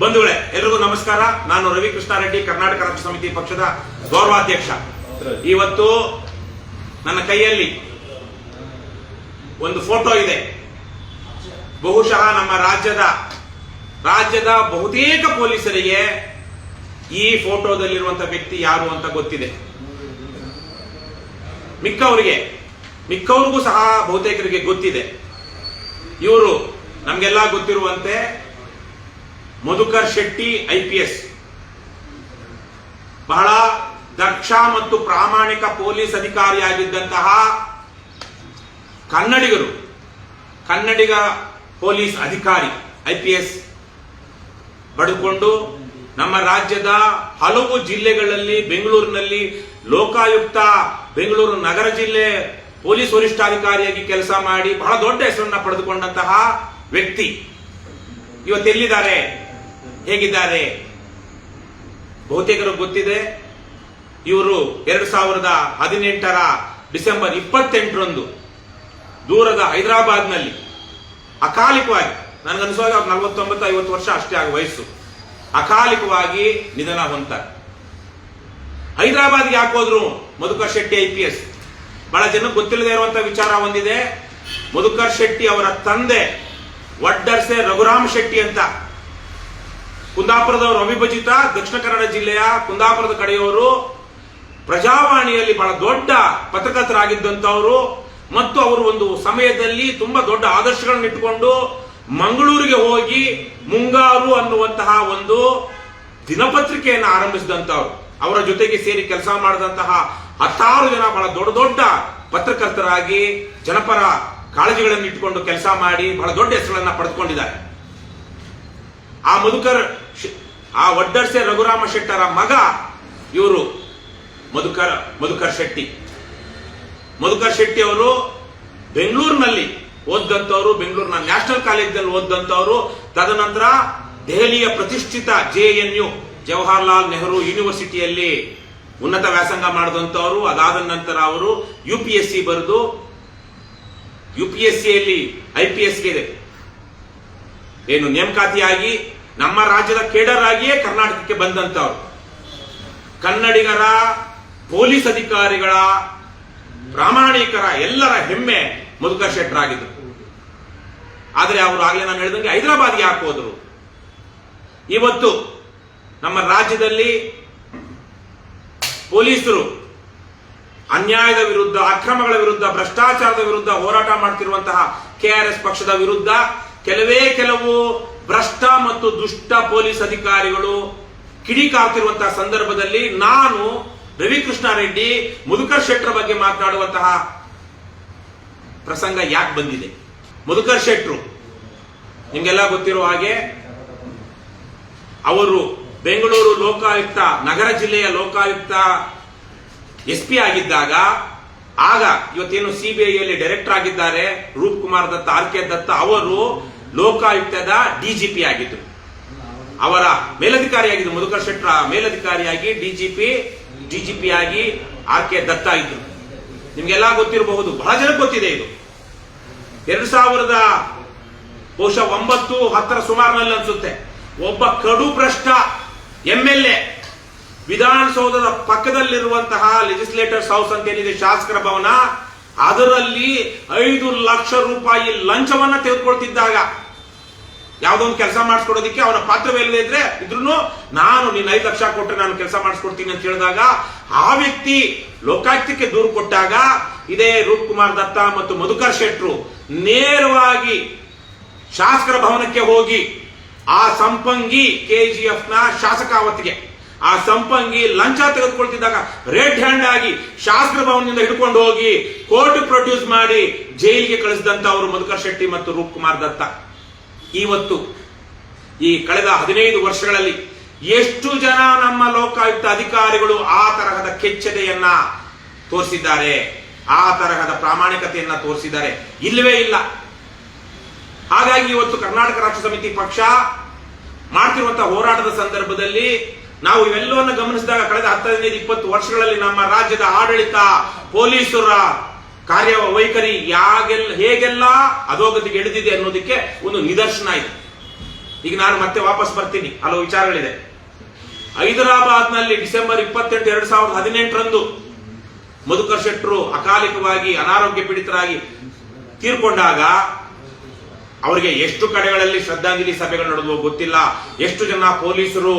ಬಂಧುಗಳೇ, ಎಲ್ರಿಗೂ ನಮಸ್ಕಾರ. ನಾನು ರವಿ ಕೃಷ್ಣಾರೆಡ್ಡಿ ಕರ್ನಾಟಕ ರಾಜ್ಯ ಸಮಿತಿ ಪಕ್ಷದ ಗೌರವಾಧ್ಯಕ್ಷ. ಇವತ್ತು ನನ್ನ ಕೈಯಲ್ಲಿ ಒಂದು ಫೋಟೋ ಇದೆ. ಬಹುಶಃ ನಮ್ಮ ರಾಜ್ಯದ ರಾಜ್ಯದ ಬಹುತೇಕ ಪೊಲೀಸರಿಗೆ ಈ ಫೋಟೋದಲ್ಲಿರುವಂತಹ ವ್ಯಕ್ತಿ ಯಾರು ಅಂತ ಗೊತ್ತಿದೆ. ಮಿಕ್ಕವರಿಗೆ, ಮಿಕ್ಕವ್ರಿಗೂ ಸಹ ಬಹುತೇಕರಿಗೆ ಗೊತ್ತಿದೆ. ಇವರು ನಮಗೆಲ್ಲ ಗೊತ್ತಿರುವಂತೆ Madhukar Shetty, I P S. ಬಹಳ ದಕ್ಷ ಮತ್ತು ಪ್ರಾಮಾಣಿಕ ಪೊಲೀಸ್ ಅಧಿಕಾರಿಯಾಗಿದ್ದಂತಹ ಕನ್ನಡಿಗರು, ಕನ್ನಡಿಗ ಪೊಲೀಸ್ ಅಧಿಕಾರಿ, ಐ ಪಿ ಎಸ್ ಪಡೆದುಕೊಂಡು ನಮ್ಮ ರಾಜ್ಯದ ಹಲವು ಜಿಲ್ಲೆಗಳಲ್ಲಿ ಬೆಂಗಳೂರಿನಲ್ಲಿ ಲೋಕಾಯುಕ್ತ ಬೆಂಗಳೂರು ನಗರ ಜಿಲ್ಲೆ ಪೊಲೀಸ್ ವರಿಷ್ಠಾಧಿಕಾರಿಯಾಗಿ ಕೆಲಸ ಮಾಡಿ ಬಹಳ ದೊಡ್ಡ ಹೆಸರನ್ನ ಪಡೆದುಕೊಂಡಂತಹ ವ್ಯಕ್ತಿ ಇವತ್ತೆಲ್ಲಿದ್ದಾರೆ? ಹೇಗಿದ್ದಾರೆ? ಬಹುತೇಕರು ಗೊತ್ತಿದೆ, ಇವರು ಎರಡು ಸಾವಿರದ ಹದಿನೆಂಟರ ಡಿಸೆಂಬರ್ ಇಪ್ಪತ್ತೆಂಟರಂದು ದೂರದ ಹೈದರಾಬಾದ್ನಲ್ಲಿ ಅಕಾಲಿಕವಾಗಿ ನನಗನ್ಸುವಾಗ ಅವ್ರು ನಲವತ್ತೊಂಬತ್ತು, ಐವತ್ತು ವರ್ಷ ಅಷ್ಟೇ ಆಗ ವಯಸ್ಸು, ಅಕಾಲಿಕವಾಗಿ ನಿಧನ ಹೊಂತಾರೆ ಹೈದರಾಬಾದ್ಗೆ ಯಾಕೆ ಹೋದ್ರು? Madhukar Shetty I P S. ಬಹಳ ಜನಕ್ಕೆ ಗೊತ್ತಿಲ್ಲದೆ ಇರುವಂತಹ ವಿಚಾರ ಹೊಂದಿದೆ ಮಧುಕರ್ ಶೆಟ್ಟಿ ಅವರ ತಂದೆ ವಡ್ಡರ್ಸೆ ರಘುರಾಮ್ ಶೆಟ್ಟಿ ಅಂತ. ಕುಂದಾಪುರದವರು ಅವಿಭಜಿತ ದಕ್ಷಿಣ ಕನ್ನಡ ಜಿಲ್ಲೆಯ ಕುಂದಾಪುರದ ಕಡೆಯವರು ಪ್ರಜಾವಾಣಿಯಲ್ಲಿ ಬಹಳ ದೊಡ್ಡ ಪತ್ರಕರ್ತರಾಗಿದ್ದಂಥವರು ಮತ್ತು ಅವರು ಒಂದು ಸಮಯದಲ್ಲಿ ತುಂಬಾ ದೊಡ್ಡ ಆದರ್ಶಗಳನ್ನು ಇಟ್ಟುಕೊಂಡು ಮಂಗಳೂರಿಗೆ ಹೋಗಿ ಮುಂಗಾರು ಅನ್ನುವಂತಹ ಒಂದು ದಿನಪತ್ರಿಕೆಯನ್ನು ಆರಂಭಿಸಿದಂಥವ್ರು. ಅವರ ಜೊತೆಗೆ ಸೇರಿ ಕೆಲಸ ಮಾಡಿದಂತಹ ಹತ್ತಾರು ಜನ ಬಹಳ ದೊಡ್ಡ ದೊಡ್ಡ ಪತ್ರಕರ್ತರಾಗಿ ಜನಪರ ಕಾಳಜಿಗಳನ್ನು ಇಟ್ಟುಕೊಂಡು ಕೆಲಸ ಮಾಡಿ ಬಹಳ ದೊಡ್ಡ ಹೆಸರುಗಳನ್ನ ಪಡೆದುಕೊಂಡಿದ್ದಾರೆ. ಆ ಮಧುಕರ್ ಆ ಒಡ್ಡರ್ಸೆ ರಘುರಾಮ ಶೆಟ್ಟರ ಮಗ ಇವರು ಮಧುಕರ್ ಮಧುಕರ್ ಶೆಟ್ಟಿ. ಮಧುಕರ್ ಶೆಟ್ಟಿ ಅವರು ಬೆಂಗಳೂರಿನಲ್ಲಿ ಓದ್ದಂಥವರು, ಬೆಂಗಳೂರಿನ ನ್ಯಾಷನಲ್ ಕಾಲೇಜಿನಲ್ಲಿ ಓದ್ದಂಥವರು. ತದನಂತರ ದೆಹಲಿಯ ಪ್ರತಿಷ್ಠಿತ J N U, Jawaharlal Nehru ಯೂನಿವರ್ಸಿಟಿಯಲ್ಲಿ ಉನ್ನತ ವ್ಯಾಸಂಗ ಮಾಡಿದಂಥವರು. ಅದಾದ ನಂತರ ಅವರು ಯು ಪಿ ಎಸ್ ಸಿ ಬರೆದು ಯು ಪಿ ಎಸ್ ಸಿಯಲ್ಲಿ ಐ ಪಿ ಎಸ್ಗೆ ಏನು ನೇಮಕಾತಿಯಾಗಿ ನಮ್ಮ ರಾಜ್ಯದ ಕೇಡರ್ ಆಗಿಯೇ ಕರ್ನಾಟಕಕ್ಕೆ ಬಂದಂತವ್ರು ಕನ್ನಡಿಗರ, ಪೊಲೀಸ್ ಅಧಿಕಾರಿಗಳ, ಪ್ರಾಮಾಣಿಕರ ಎಲ್ಲರ ಹೆಮ್ಮೆ ಮಧುಕರ್ ಶೆಟ್ಟರಾಗಿದ್ರು ಆದರೆ ಅವರು ಆಗಲೇ ನಾನು ಹೇಳಿದಂಗೆ ಹೈದರಾಬಾದ್ಗೆ ಹೋದ್ರು? ಇವತ್ತು ನಮ್ಮ ರಾಜ್ಯದಲ್ಲಿ ಪೊಲೀಸರು ಅನ್ಯಾಯದ ವಿರುದ್ಧ, ಅಕ್ರಮಗಳ ವಿರುದ್ಧ, ಭ್ರಷ್ಟಾಚಾರದ ವಿರುದ್ಧ ಹೋರಾಟ ಮಾಡ್ತಿರುವಂತಹ ಕೆಆರ್ಎಸ್ ಪಕ್ಷದ ವಿರುದ್ಧ ಕೆಲವೇ ಕೆಲವು ಭ್ರಷ್ಟ ಮತ್ತು ದುಷ್ಟ ಪೊಲೀಸ್ ಅಧಿಕಾರಿಗಳು ಕಿಡಿಕಾರ್ತಿರುವಂತಹ ಸಂದರ್ಭದಲ್ಲಿ ನಾನು ರವಿಕೃಷ್ಣ ರೆಡ್ಡಿ, ಮುದುಕರ್ ಶೆಟ್ಟರ್ ಬಗ್ಗೆ ಮಾತನಾಡುವಂತಹ ಪ್ರಸಂಗ ಯಾಕೆ ಬಂದಿದೆ? ಮುದುಕರ್ ಶೆಟ್ರು ನಿಮ್ಗೆಲ್ಲ ಗೊತ್ತಿರೋ ಹಾಗೆ ಅವರು ಬೆಂಗಳೂರು ಲೋಕಾಯುಕ್ತ, ನಗರ ಜಿಲ್ಲೆಯ ಲೋಕಾಯುಕ್ತ ಎಸ್ ಪಿ ಆಗಿದ್ದಾಗ, ಆಗ ಇವತ್ತೇನು ಸಿಬಿಐಯಲ್ಲಿ ಡೈರೆಕ್ಟರ್ ಆಗಿದ್ದಾರೆ ರೂಪ್ ಕುಮಾರ್ ದತ್ತ, ಆರ್ ಕೆ ದತ್ತ ಅವರು ಲೋಕಾಯುಕ್ತದ ಡಿಜಿಪಿ ಆಗಿದ್ರು ಅವರ ಮೇಲಧಿಕಾರಿಯಾಗಿದ್ದು, ಮಧುಕರ್ ಶೆಟ್ಟರ ಮೇಲಧಿಕಾರಿಯಾಗಿ ಡಿಜಿಪಿ ಡಿಜಿಪಿ ಆಗಿ ಆರ್ ಕೆ ದತ್ತ ಇದ್ರು. ನಿಮ್ಗೆಲ್ಲ ಗೊತ್ತಿರಬಹುದು, ಬಹಳ ಜನಕ್ಕೆ ಗೊತ್ತಿದೆ ಇದು. ಎರಡು ಸಾವಿರದ ಬಹುಶಃ ಒಂಬತ್ತು, ಹತ್ತರ ಸುಮಾರಿನಲ್ಲಿ ಅನ್ಸುತ್ತೆ. ಒಬ್ಬ ಕಡು ಭ್ರಷ್ಟ ಎಂ ಎಲ್ ಎ, ವಿಧಾನಸೌಧದ ಪಕ್ಕದಲ್ಲಿರುವಂತಹ ಲೆಜಿಸ್ಲೇಟರ್ಸ್ ಹೌಸ್ ಅಂತ ಏನಿದೆ, ಶಾಸಕರ ಭವನ, ಅದರಲ್ಲಿ ಐದು ಲಕ್ಷ ರೂಪಾಯಿ ಲಂಚವನ್ನ ತೆಗೆದುಕೊಳ್ತಿದ್ದಾಗ ಯಾವುದೋ ಒಂದು ಕೆಲಸ ಮಾಡಿಸ್ಕೊಡೋದಕ್ಕೆ ಅವನ ಪಾತ್ರವಿಲ್ಲದೆ ಇದ್ರೆ ಇದ್ರು ನಾನು ನಿನ್ನ ಐದು ಲಕ್ಷ ಕೊಟ್ಟರೆ ನಾನು ಕೆಲಸ ಮಾಡಿಸ್ಕೊಡ್ತೀನಿ ಅಂತ ಹೇಳಿದಾಗ ಆ ವ್ಯಕ್ತಿ ಲೋಕಾಯುಕ್ತಕ್ಕೆ ದೂರು ಕೊಟ್ಟಾಗ ಇದೇ ರೂಪ್ ಕುಮಾರ್ ದತ್ತ ಮತ್ತು ಮಧುಕರ್ ಶೆಟ್ರು ನೇರವಾಗಿ ಶಾಸಕರ ಭವನಕ್ಕೆ ಹೋಗಿ ಆ ಸಂಪಂಗಿ ಕೆಜಿಎಫ್ನ ಶಾಸಕಾವತಿಗೆ ಆ ಸಂಪಂಗಿ ಲಂಚ ತೆಗೆದುಕೊಳ್ತಿದ್ದಾಗ ರೆಡ್ ಹ್ಯಾಂಡ್ ಆಗಿ ಶಾಸಕರ ಭವನದಿಂದ ಹಿಡ್ಕೊಂಡು ಹೋಗಿ ಕೋರ್ಟ್ ಪ್ರೊಡ್ಯೂಸ್ ಮಾಡಿ ಜೈಲಿಗೆ ಕಳಿಸಿದಂತವರು ಮಧುಕರ್ ಶೆಟ್ಟಿ ಮತ್ತು ರೂಪ್ ಕುಮಾರ್ ದತ್ತ. ಇವತ್ತು ಈ ಕಳೆದ ಹದಿನೈದು ವರ್ಷಗಳಲ್ಲಿ ಎಷ್ಟು ಜನ ನಮ್ಮ ಲೋಕಾಯುಕ್ತ ಅಧಿಕಾರಿಗಳು ಆ ತರಹದ ಕೆಚ್ಚದೆಯನ್ನ ತೋರಿಸಿದ್ದಾರೆ, ಆ ತರಹದ ಪ್ರಾಮಾಣಿಕತೆಯನ್ನ ತೋರಿಸಿದ್ದಾರೆ? ಇಲ್ಲವೇ ಇಲ್ಲ. ಹಾಗಾಗಿ ಇವತ್ತು ಕರ್ನಾಟಕ ರಾಷ್ಟ್ರ ಸಮಿತಿ ಪಕ್ಷ ಮಾಡ್ತಿರುವಂತಹ ಹೋರಾಟದ ಸಂದರ್ಭದಲ್ಲಿ ನಾವು ಇವೆಲ್ಲವನ್ನು ಗಮನಿಸಿದಾಗ ಕಳೆದ ಹತ್ತು ಹದಿನೈದು ಇಪ್ಪತ್ತು ವರ್ಷಗಳಲ್ಲಿ ನಮ್ಮ ರಾಜ್ಯದ ಆಡಳಿತ, ಪೊಲೀಸರ ಕಾರ್ಯ ವೈಖರಿ ಯಾಗೆಲ್ಲ ಹೇಗೆಲ್ಲ ಅಧೋಗತಿಗೆ ಇಳಿದಿದೆ ಅನ್ನೋದಕ್ಕೆ ಒಂದು ನಿದರ್ಶನ ಇದೆ. ಈಗ ನಾನು ಮತ್ತೆ ವಾಪಸ್ ಬರ್ತೀನಿ. ಹಲವು ವಿಚಾರಗಳಿದೆ. ಹೈದರಾಬಾದ್ನಲ್ಲಿ ಡಿಸೆಂಬರ್ ಇಪ್ಪತ್ತೆಂಟು ಎರಡ್ ಸಾವಿರದ ಹದಿನೆಂಟರಂದು ಮಧುಕರ್ ಶೆಟ್ಟರು ಅಕಾಲಿಕವಾಗಿ ಅನಾರೋಗ್ಯ ಪೀಡಿತರಾಗಿ ತೀರ್ಕೊಂಡಾಗ ಅವರಿಗೆ ಎಷ್ಟು ಕಡೆಗಳಲ್ಲಿ ಶ್ರದ್ಧಾಂಜಲಿ ಸಭೆಗಳು ನಡೆದವು ಗೊತ್ತಿಲ್ಲ. ಎಷ್ಟು ಜನ ಪೊಲೀಸರು,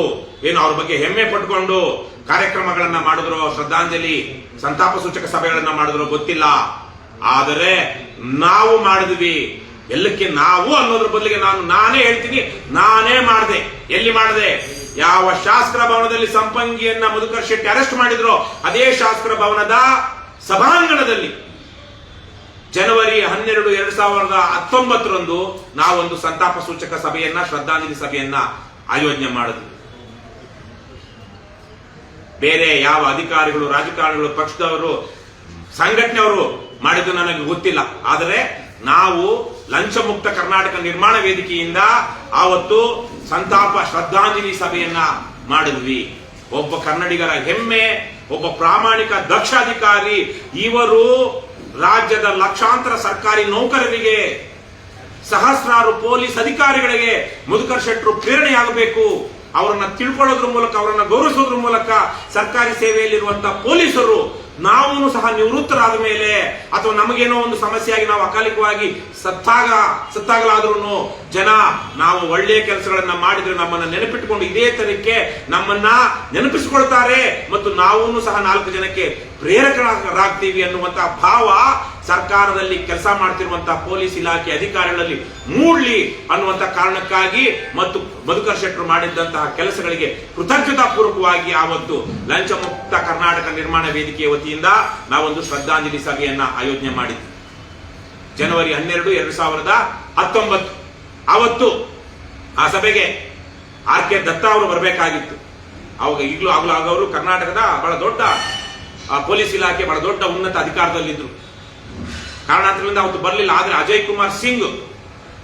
ಏನು ಅವ್ರ ಬಗ್ಗೆ ಹೆಮ್ಮೆ ಪಟ್ಕೊಂಡು ಕಾರ್ಯಕ್ರಮಗಳನ್ನ ಮಾಡಿದ್ರು, ಶ್ರದ್ಧಾಂಜಲಿ, ಸಂತಾಪ ಸೂಚಕ ಸಭೆಗಳನ್ನ ಮಾಡಿದ್ರು, ಗೊತ್ತಿಲ್ಲ. ಆದರೆ ನಾವು ಮಾಡಿದ್ವಿ. ಎಲ್ಲಕ್ಕೆ ನಾವು ಅನ್ನೋದ್ರ ಬದಲಿಗೆ ನಾನು, ನಾನೇ ಹೇಳ್ತೀನಿ, ನಾನೇ ಮಾಡಿದೆ. ಎಲ್ಲಿ ಮಾಡಿದೆ? ಯಾವ ಶಾಸ್ತ್ರ ಭವನದಲ್ಲಿ ಸಂಪಂಗಿಯನ್ನ ಮಧುಕರ್ ಶೆಟ್ಟಿ ಅರೆಸ್ಟ್ ಮಾಡಿದ್ರು, ಅದೇ ಶಾಸ್ತ್ರ ಭವನದ ಸಭಾಂಗಣದಲ್ಲಿ. ಜನವರಿ ಹನ್ನೆರಡು, ಎರಡ್ ಸಾವಿರದ ಹತ್ತೊಂಬತ್ತರಂದು ನಾವೊಂದು ಸಂತಾಪ ಸೂಚಕ ಸಭೆಯನ್ನ, ಶ್ರದ್ಧಾಂಜಲಿ ಸಭೆಯನ್ನ ಆಯೋಜನೆ ಮಾಡಿದ್ವಿ. ಬೇರೆ ಯಾವ ಅಧಿಕಾರಿಗಳು, ರಾಜಕಾರಣಿಗಳು ಪಕ್ಷದವರು, ಸಂಘಟನೆಯವರು ಮಾಡಿದ್ದು ನನಗೆ ಗೊತ್ತಿಲ್ಲ. ಆದರೆ ನಾವು ಲಂಚ ಮುಕ್ತ ಕರ್ನಾಟಕ ನಿರ್ಮಾಣ ವೇದಿಕೆಯಿಂದ ಆವತ್ತು ಸಂತಾಪ ಶ್ರದ್ಧಾಂಜಲಿ ಸಭೆಯನ್ನ ಮಾಡಿದ್ವಿ. ಒಬ್ಬ ಕನ್ನಡಿಗರ ಹೆಮ್ಮೆ, ಒಬ್ಬ ಪ್ರಾಮಾಣಿಕ ದಕ್ಷ ಅಧಿಕಾರಿ ಇವರು ರಾಜ್ಯದ ಲಕ್ಷಾಂತರ ಸರ್ಕಾರಿ ನೌಕರರಿಗೆ, ಸಹಸ್ರಾರು ಪೊಲೀಸ್ ಅಧಿಕಾರಿಗಳಿಗೆ ಮುದುಕರ್ ಶೆಟ್ರು ಪ್ರೇರಣೆಯಾಗಬೇಕು. ಅವರನ್ನ ತಿಳ್ಕೊಳ್ಳೋದ್ರ ಮೂಲಕ, ಅವರನ್ನ ಗೌರವಿಸೋದ್ರ ಮೂಲಕ ಸರ್ಕಾರಿ ಸೇವೆಯಲ್ಲಿರುವಂತಹ ಪೊಲೀಸರು ನಾವು ಸಹ ನಿವೃತ್ತರಾದ ಮೇಲೆ ಅಥವಾ ನಮಗೇನೋ ಒಂದು ಸಮಸ್ಯೆಯಾಗಿ ನಾವು ಅಕಾಲಿಕವಾಗಿ ಸತ್ತಾಗ ಸತ್ತಾಗಲಾದ್ರೂ ಜನ ನಾವು ಒಳ್ಳೆಯ ಕೆಲಸಗಳನ್ನ ಮಾಡಿದ್ರೆ ನಮ್ಮನ್ನ ನೆನಪಿಟ್ಟುಕೊಂಡು ಇದೇ ತರಕ್ಕೆ ನಮ್ಮನ್ನ ನೆನಪಿಸಿಕೊಳ್ತಾರೆ ಮತ್ತು ನಾವು ಸಹ ನಾಲ್ಕು ಜನಕ್ಕೆ ಪ್ರೇರಕರಾಗ್ತೀವಿ ಅನ್ನುವಂತಹ ಭಾವ ಸರ್ಕಾರದಲ್ಲಿ ಕೆಲಸ ಮಾಡ್ತಿರುವಂತಹ ಪೊಲೀಸ್ ಇಲಾಖೆ ಅಧಿಕಾರಿಗಳಲ್ಲಿ ಮೂಡ್ಲಿ ಅನ್ನುವಂತ ಕಾರಣಕ್ಕಾಗಿ ಮತ್ತು ಮಧುಕರ್ ಶೆಟ್ಟರು ಮಾಡಿದ್ದಂತಹ ಕೆಲಸಗಳಿಗೆ ಕೃತಜ್ಞತಾ ಪೂರ್ವಕವಾಗಿ ಆವತ್ತು ಲಂಚ ಮುಕ್ತ ಕರ್ನಾಟಕ ನಿರ್ಮಾಣ ವೇದಿಕೆಯ ವತಿಯಿಂದ ನಾವೊಂದು ಶ್ರದ್ಧಾಂಜಲಿ ಸಭೆಯನ್ನ ಆಯೋಜನೆ ಮಾಡಿದ್ವಿ. ಜನವರಿ ಹನ್ನೆರಡು, ಎರಡು ಸಾವಿರದ ಹತ್ತೊಂಬತ್ತು. ಆವತ್ತು ಆ ಸಭೆಗೆ ಆರ್ ಕೆ ದತ್ತ ಅವರು ಬರಬೇಕಾಗಿತ್ತು. ಅವಾಗ ಈಗಲೂ ಆಗಲೂ ಆಗವರು ಕರ್ನಾಟಕದ ಬಹಳ ದೊಡ್ಡ ಪೊಲೀಸ್ ಇಲಾಖೆ ಬಹಳ ದೊಡ್ಡ ಉನ್ನತ ಅಧಿಕಾರದಲ್ಲಿದ್ದರು ಕಾರಣಾಂತರದಿಂದ ಅವತ್ತು ಬರಲಿಲ್ಲ. ಆದರೆ ಅಜಯ್ ಕುಮಾರ್ ಸಿಂಗ್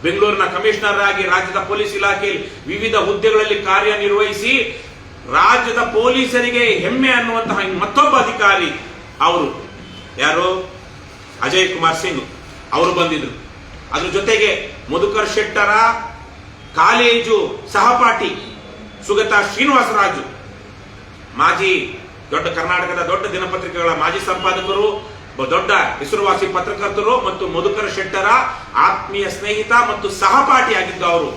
ಬೆಂಗಳೂರಿನ ಕಮಿಷನರ್ ಆಗಿ ರಾಜ್ಯದ ಪೊಲೀಸ್ ಇಲಾಖೆಯಲ್ಲಿ ವಿವಿಧ ಹುದ್ದೆಗಳಲ್ಲಿ ಕಾರ್ಯನಿರ್ವಹಿಸಿ ರಾಜ್ಯದ ಪೊಲೀಸರಿಗೆ ಹೆಮ್ಮೆ ಅನ್ನುವಂತಹ ಮತ್ತೊಬ್ಬ ಅಧಿಕಾರಿ ಅವರು. ಯಾರು? ಅಜಯ್ ಕುಮಾರ್ ಸಿಂಗ್. ಅವರು ಬಂದಿದ್ರು. ಅದ್ರ ಜೊತೆಗೆ ಮಧುಕರ್ ಶೆಟ್ಟರ, ಕಾಲೇಜು ಸಹಪಾಠಿ ಸುಗತಾ ಶ್ರೀನಿವಾಸರಾಜು, ಮಾಜಿ ದೊಡ್ಡ ಕರ್ನಾಟಕದ ದೊಡ್ಡ ದಿನಪತ್ರಿಕೆಗಳ ಮಾಜಿ ಸಂಪಾದಕರು ದೊಡ್ಡ ಹೆಸರುವಾಸಿ ಪತ್ರಕರ್ತರು ಮತ್ತು ಮಧುಕರ ಶೆಟ್ಟರ ಆತ್ಮೀಯ ಸ್ನೇಹಿತ ಮತ್ತು ಸಹಪಾಠಿಯಾಗಿದ್ದು ಅವರು.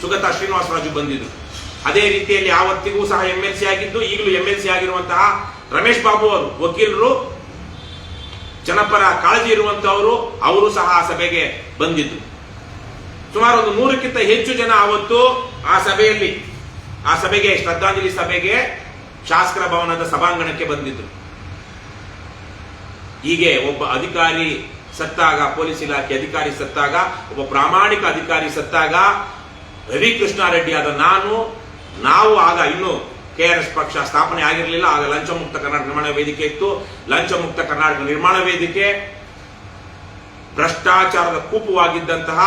ಸುಗತಾ ಶ್ರೀನಿವಾಸರಾಜು ಬಂದಿದ್ದು. ಅದೇ ರೀತಿಯಲ್ಲಿ ಆವತ್ತಿಗೂ ಸಹ ಎಂ ಎಲ್ ಸಿ ಆಗಿದ್ದು, ಈಗಲೂ ಎಂ ಎಲ್ ಸಿ ಆಗಿರುವಂತಹ ರಮೇಶ್ ಬಾಬು ಅವರು, ವಕೀಲರು, ಜನಪರ ಕಾಳಜಿ ಇರುವಂತವರು ಅವರು ಸಹ ಆ ಸಭೆಗೆ ಬಂದಿದ್ದು. ಸುಮಾರು ಒಂದು ನೂರಕ್ಕಿಂತ ಹೆಚ್ಚು ಜನ ಅವತ್ತು ಆ ಸಭೆಯಲ್ಲಿ, ಆ ಸಭೆಗೆ, ಶ್ರದ್ಧಾಂಜಲಿ ಸಭೆಗೆ ಶಾಸಕರ ಭವನದ ಸಭಾಂಗಣಕ್ಕೆ ಬಂದಿದ್ರು. ಹೀಗೆ ಒಬ್ಬ ಅಧಿಕಾರಿ ಸತ್ತಾಗ, ಪೊಲೀಸ್ ಇಲಾಖೆ ಅಧಿಕಾರಿ ಸತ್ತಾಗ, ಒಬ್ಬ ಪ್ರಾಮಾಣಿಕ ಅಧಿಕಾರಿ ಸತ್ತಾಗ ರವಿ ಕೃಷ್ಣಾರೆಡ್ಡಿ ಆದ ನಾನು, ನಾವು ಆಗ ಇನ್ನು ಕೆ ಆರ್ ಎಸ್ ಪಕ್ಷ ಸ್ಥಾಪನೆ ಆಗಿರಲಿಲ್ಲ, ಆಗ ಲಂಚ ಮುಕ್ತ ಕರ್ನಾಟಕ ನಿರ್ಮಾಣ ವೇದಿಕೆ ಇತ್ತು. ಲಂಚ ಮುಕ್ತ ಕರ್ನಾಟಕ ನಿರ್ಮಾಣ ವೇದಿಕೆ ಭ್ರಷ್ಟಾಚಾರದ ಕೂಪವಾಗಿದ್ದಂತಹ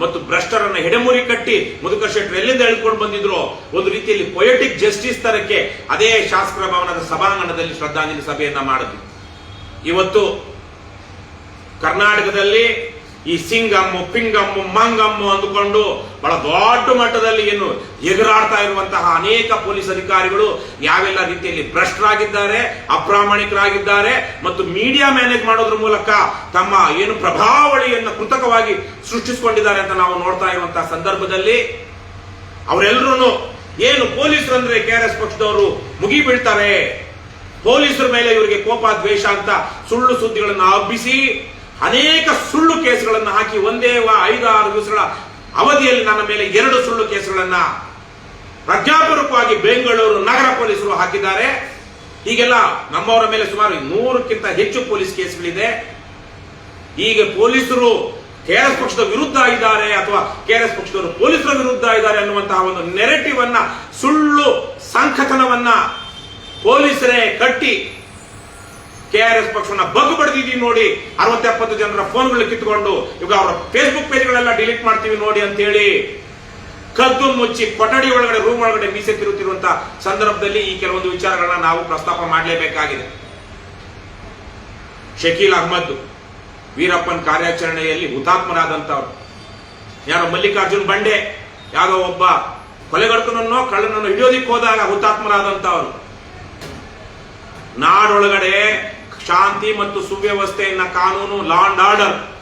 ಮತ್ತು ಭ್ರಷ್ಟರನ್ನ ಹೆಡೆಮುರಿ ಕಟ್ಟಿ ಮುದುಕ ಶೆಟ್ಟರು ಎಲ್ಲಿಂದ ಎಳ್ಕೊಂಡು ಬಂದಿದ್ರು? ಒಂದು ರೀತಿಯಲ್ಲಿ ಪೊಯೆಟಿಕ್ ಜಸ್ಟಿಸ್ ತರಕ್ಕೆ ಅದೇ ಶಾಸಕರ ಭವನದ ಸಭಾಂಗಣದಲ್ಲಿ ಶ್ರದ್ಧಾಂಜಲಿ ಸಭೆಯನ್ನ ಮಾಡಿದ್ವಿ ಇವತ್ತು ಕರ್ನಾಟಕದಲ್ಲಿ ಈ ಸಿಂಗಮ್ಮು, ಪಿಂಗಮ್ಮು, ಮಂಗಮ್ಮು ಅಂದುಕೊಂಡು ಬಹಳ ದೊಡ್ಡ ಮಟ್ಟದಲ್ಲಿ ಏನು ಎಗರಾಡ್ತಾ ಇರುವಂತಹ ಅನೇಕ ಪೊಲೀಸ್ ಅಧಿಕಾರಿಗಳು ಯಾವೆಲ್ಲ ರೀತಿಯಲ್ಲಿ ಭ್ರಷ್ಟರಾಗಿದ್ದಾರೆ, ಅಪ್ರಾಮಾಣಿಕರಾಗಿದ್ದಾರೆ ಮತ್ತು ಮೀಡಿಯಾ ಮ್ಯಾನೇಜ್ ಮಾಡೋದ್ರ ಮೂಲಕ ತಮ್ಮ ಏನು ಪ್ರಭಾವಳಿಯನ್ನು ಕೃತಕವಾಗಿ ಸೃಷ್ಟಿಸಿಕೊಂಡಿದ್ದಾರೆ ಅಂತ ನಾವು ನೋಡ್ತಾ ಇರುವಂತಹ ಸಂದರ್ಭದಲ್ಲಿ ಅವರೆಲ್ಲರೂ ಏನು ಪೊಲೀಸರು ಅಂದ್ರೆ ಕೆ ಆರ್ ಎಸ್ ಪಕ್ಷದವರು ಮುಗಿ ಬೀಳ್ತಾರೆ. ಪೊಲೀಸರ ಮೇಲೆ ಇವರಿಗೆ ಕೋಪ ದ್ವೇಷ ಅಂತ ಸುಳ್ಳು ಸುದ್ದಿಗಳನ್ನು ಹಬ್ಬಿಸಿ ಅನೇಕ ಸುಳ್ಳು ಕೇಸುಗಳನ್ನು ಹಾಕಿ ಒಂದೇ ಐದು ಐದಾರು ದಿವಸಗಳ ಅವಧಿಯಲ್ಲಿ ನನ್ನ ಮೇಲೆ ಎರಡು ಸುಳ್ಳು ಕೇಸುಗಳನ್ನ ಪ್ರಜ್ಞಾಪೂರ್ವಕವಾಗಿ ಬೆಂಗಳೂರು ನಗರ ಪೊಲೀಸರು ಹಾಕಿದ್ದಾರೆ. ಹೀಗೆಲ್ಲ ನಮ್ಮವರ ಮೇಲೆ ಸುಮಾರು ನೂರಕ್ಕಿಂತ ಹೆಚ್ಚು ಪೊಲೀಸ್ ಕೇಸ್ಗಳಿದೆ. ಈಗ ಪೊಲೀಸರು ಕೆಆರ್ಎಸ್ ಪಕ್ಷದ ವಿರುದ್ಧ ಇದ್ದಾರೆ ಅಥವಾ ಕೆಆರ್ಎಸ್ ಪಕ್ಷದವರು ಪೊಲೀಸರ ವಿರುದ್ಧ ಇದ್ದಾರೆ ಅನ್ನುವಂತಹ ಒಂದು ನೆರೆಟಿವ್ ಅನ್ನ ಸುಳ್ಳು ಸಂಕಥನವನ್ನ ಪೊಲೀಸರೇ ಕಟ್ಟಿ ಕೆಆರ್ಎಸ್ ಪಕ್ಷವನ್ನ ಬಗ್ಗು ಬಡ್ದಿದೀವಿ ನೋಡಿ ಅರವತ್ತೆಪ್ಪತ್ತು ಜನರ ಫೋನ್ಗಳು ಕಿತ್ಕೊಂಡು ಇವಾಗ ಅವರ ಫೇಸ್ಬುಕ್ ಪೇಜ್ಗಳೆಲ್ಲ ಡಿಲೀಟ್ ಮಾಡ್ತೀವಿ ನೋಡಿ ಅಂತೇಳಿ ಕದ್ದು ಮುಚ್ಚಿ ಕೊಠಡಿ ಒಳಗಡೆ ರೂಮ್ ಒಳಗಡೆ ಮೀಸೆ ಸಂದರ್ಭದಲ್ಲಿ ಈ ಕೆಲವೊಂದು ವಿಚಾರಗಳನ್ನ ನಾವು ಪ್ರಸ್ತಾಪ ಮಾಡಲೇಬೇಕಾಗಿದೆ. ಶಕೀಲ್ ಅಹ್ಮದ್, ವೀರಪ್ಪನ್ ಕಾರ್ಯಾಚರಣೆಯಲ್ಲಿ ಹುತಾತ್ಮರಾದಂತವರು ಯಾರೋ ಮಲ್ಲಿಕಾರ್ಜುನ್ ಬಂಡೆ ಯಾವುದೋ ಒಬ್ಬ ಕೊಲೆಗಡಕನನ್ನೋ ಕಳ್ಳನನ್ನು ಹಿಡಿಯೋದಿಕ್ಕೆ ಹೋದಾಗ ಹುತಾತ್ಮರಾದಂತವರು ನಾಡೊಳಗಡೆ ಶಾಂತಿ ಮತ್ತು ಸುವ್ಯವಸ್ಥೆಯನ್ನ ಕಾನೂನು ಲಾ ಅಂಡ್ ಆರ್ಡರ್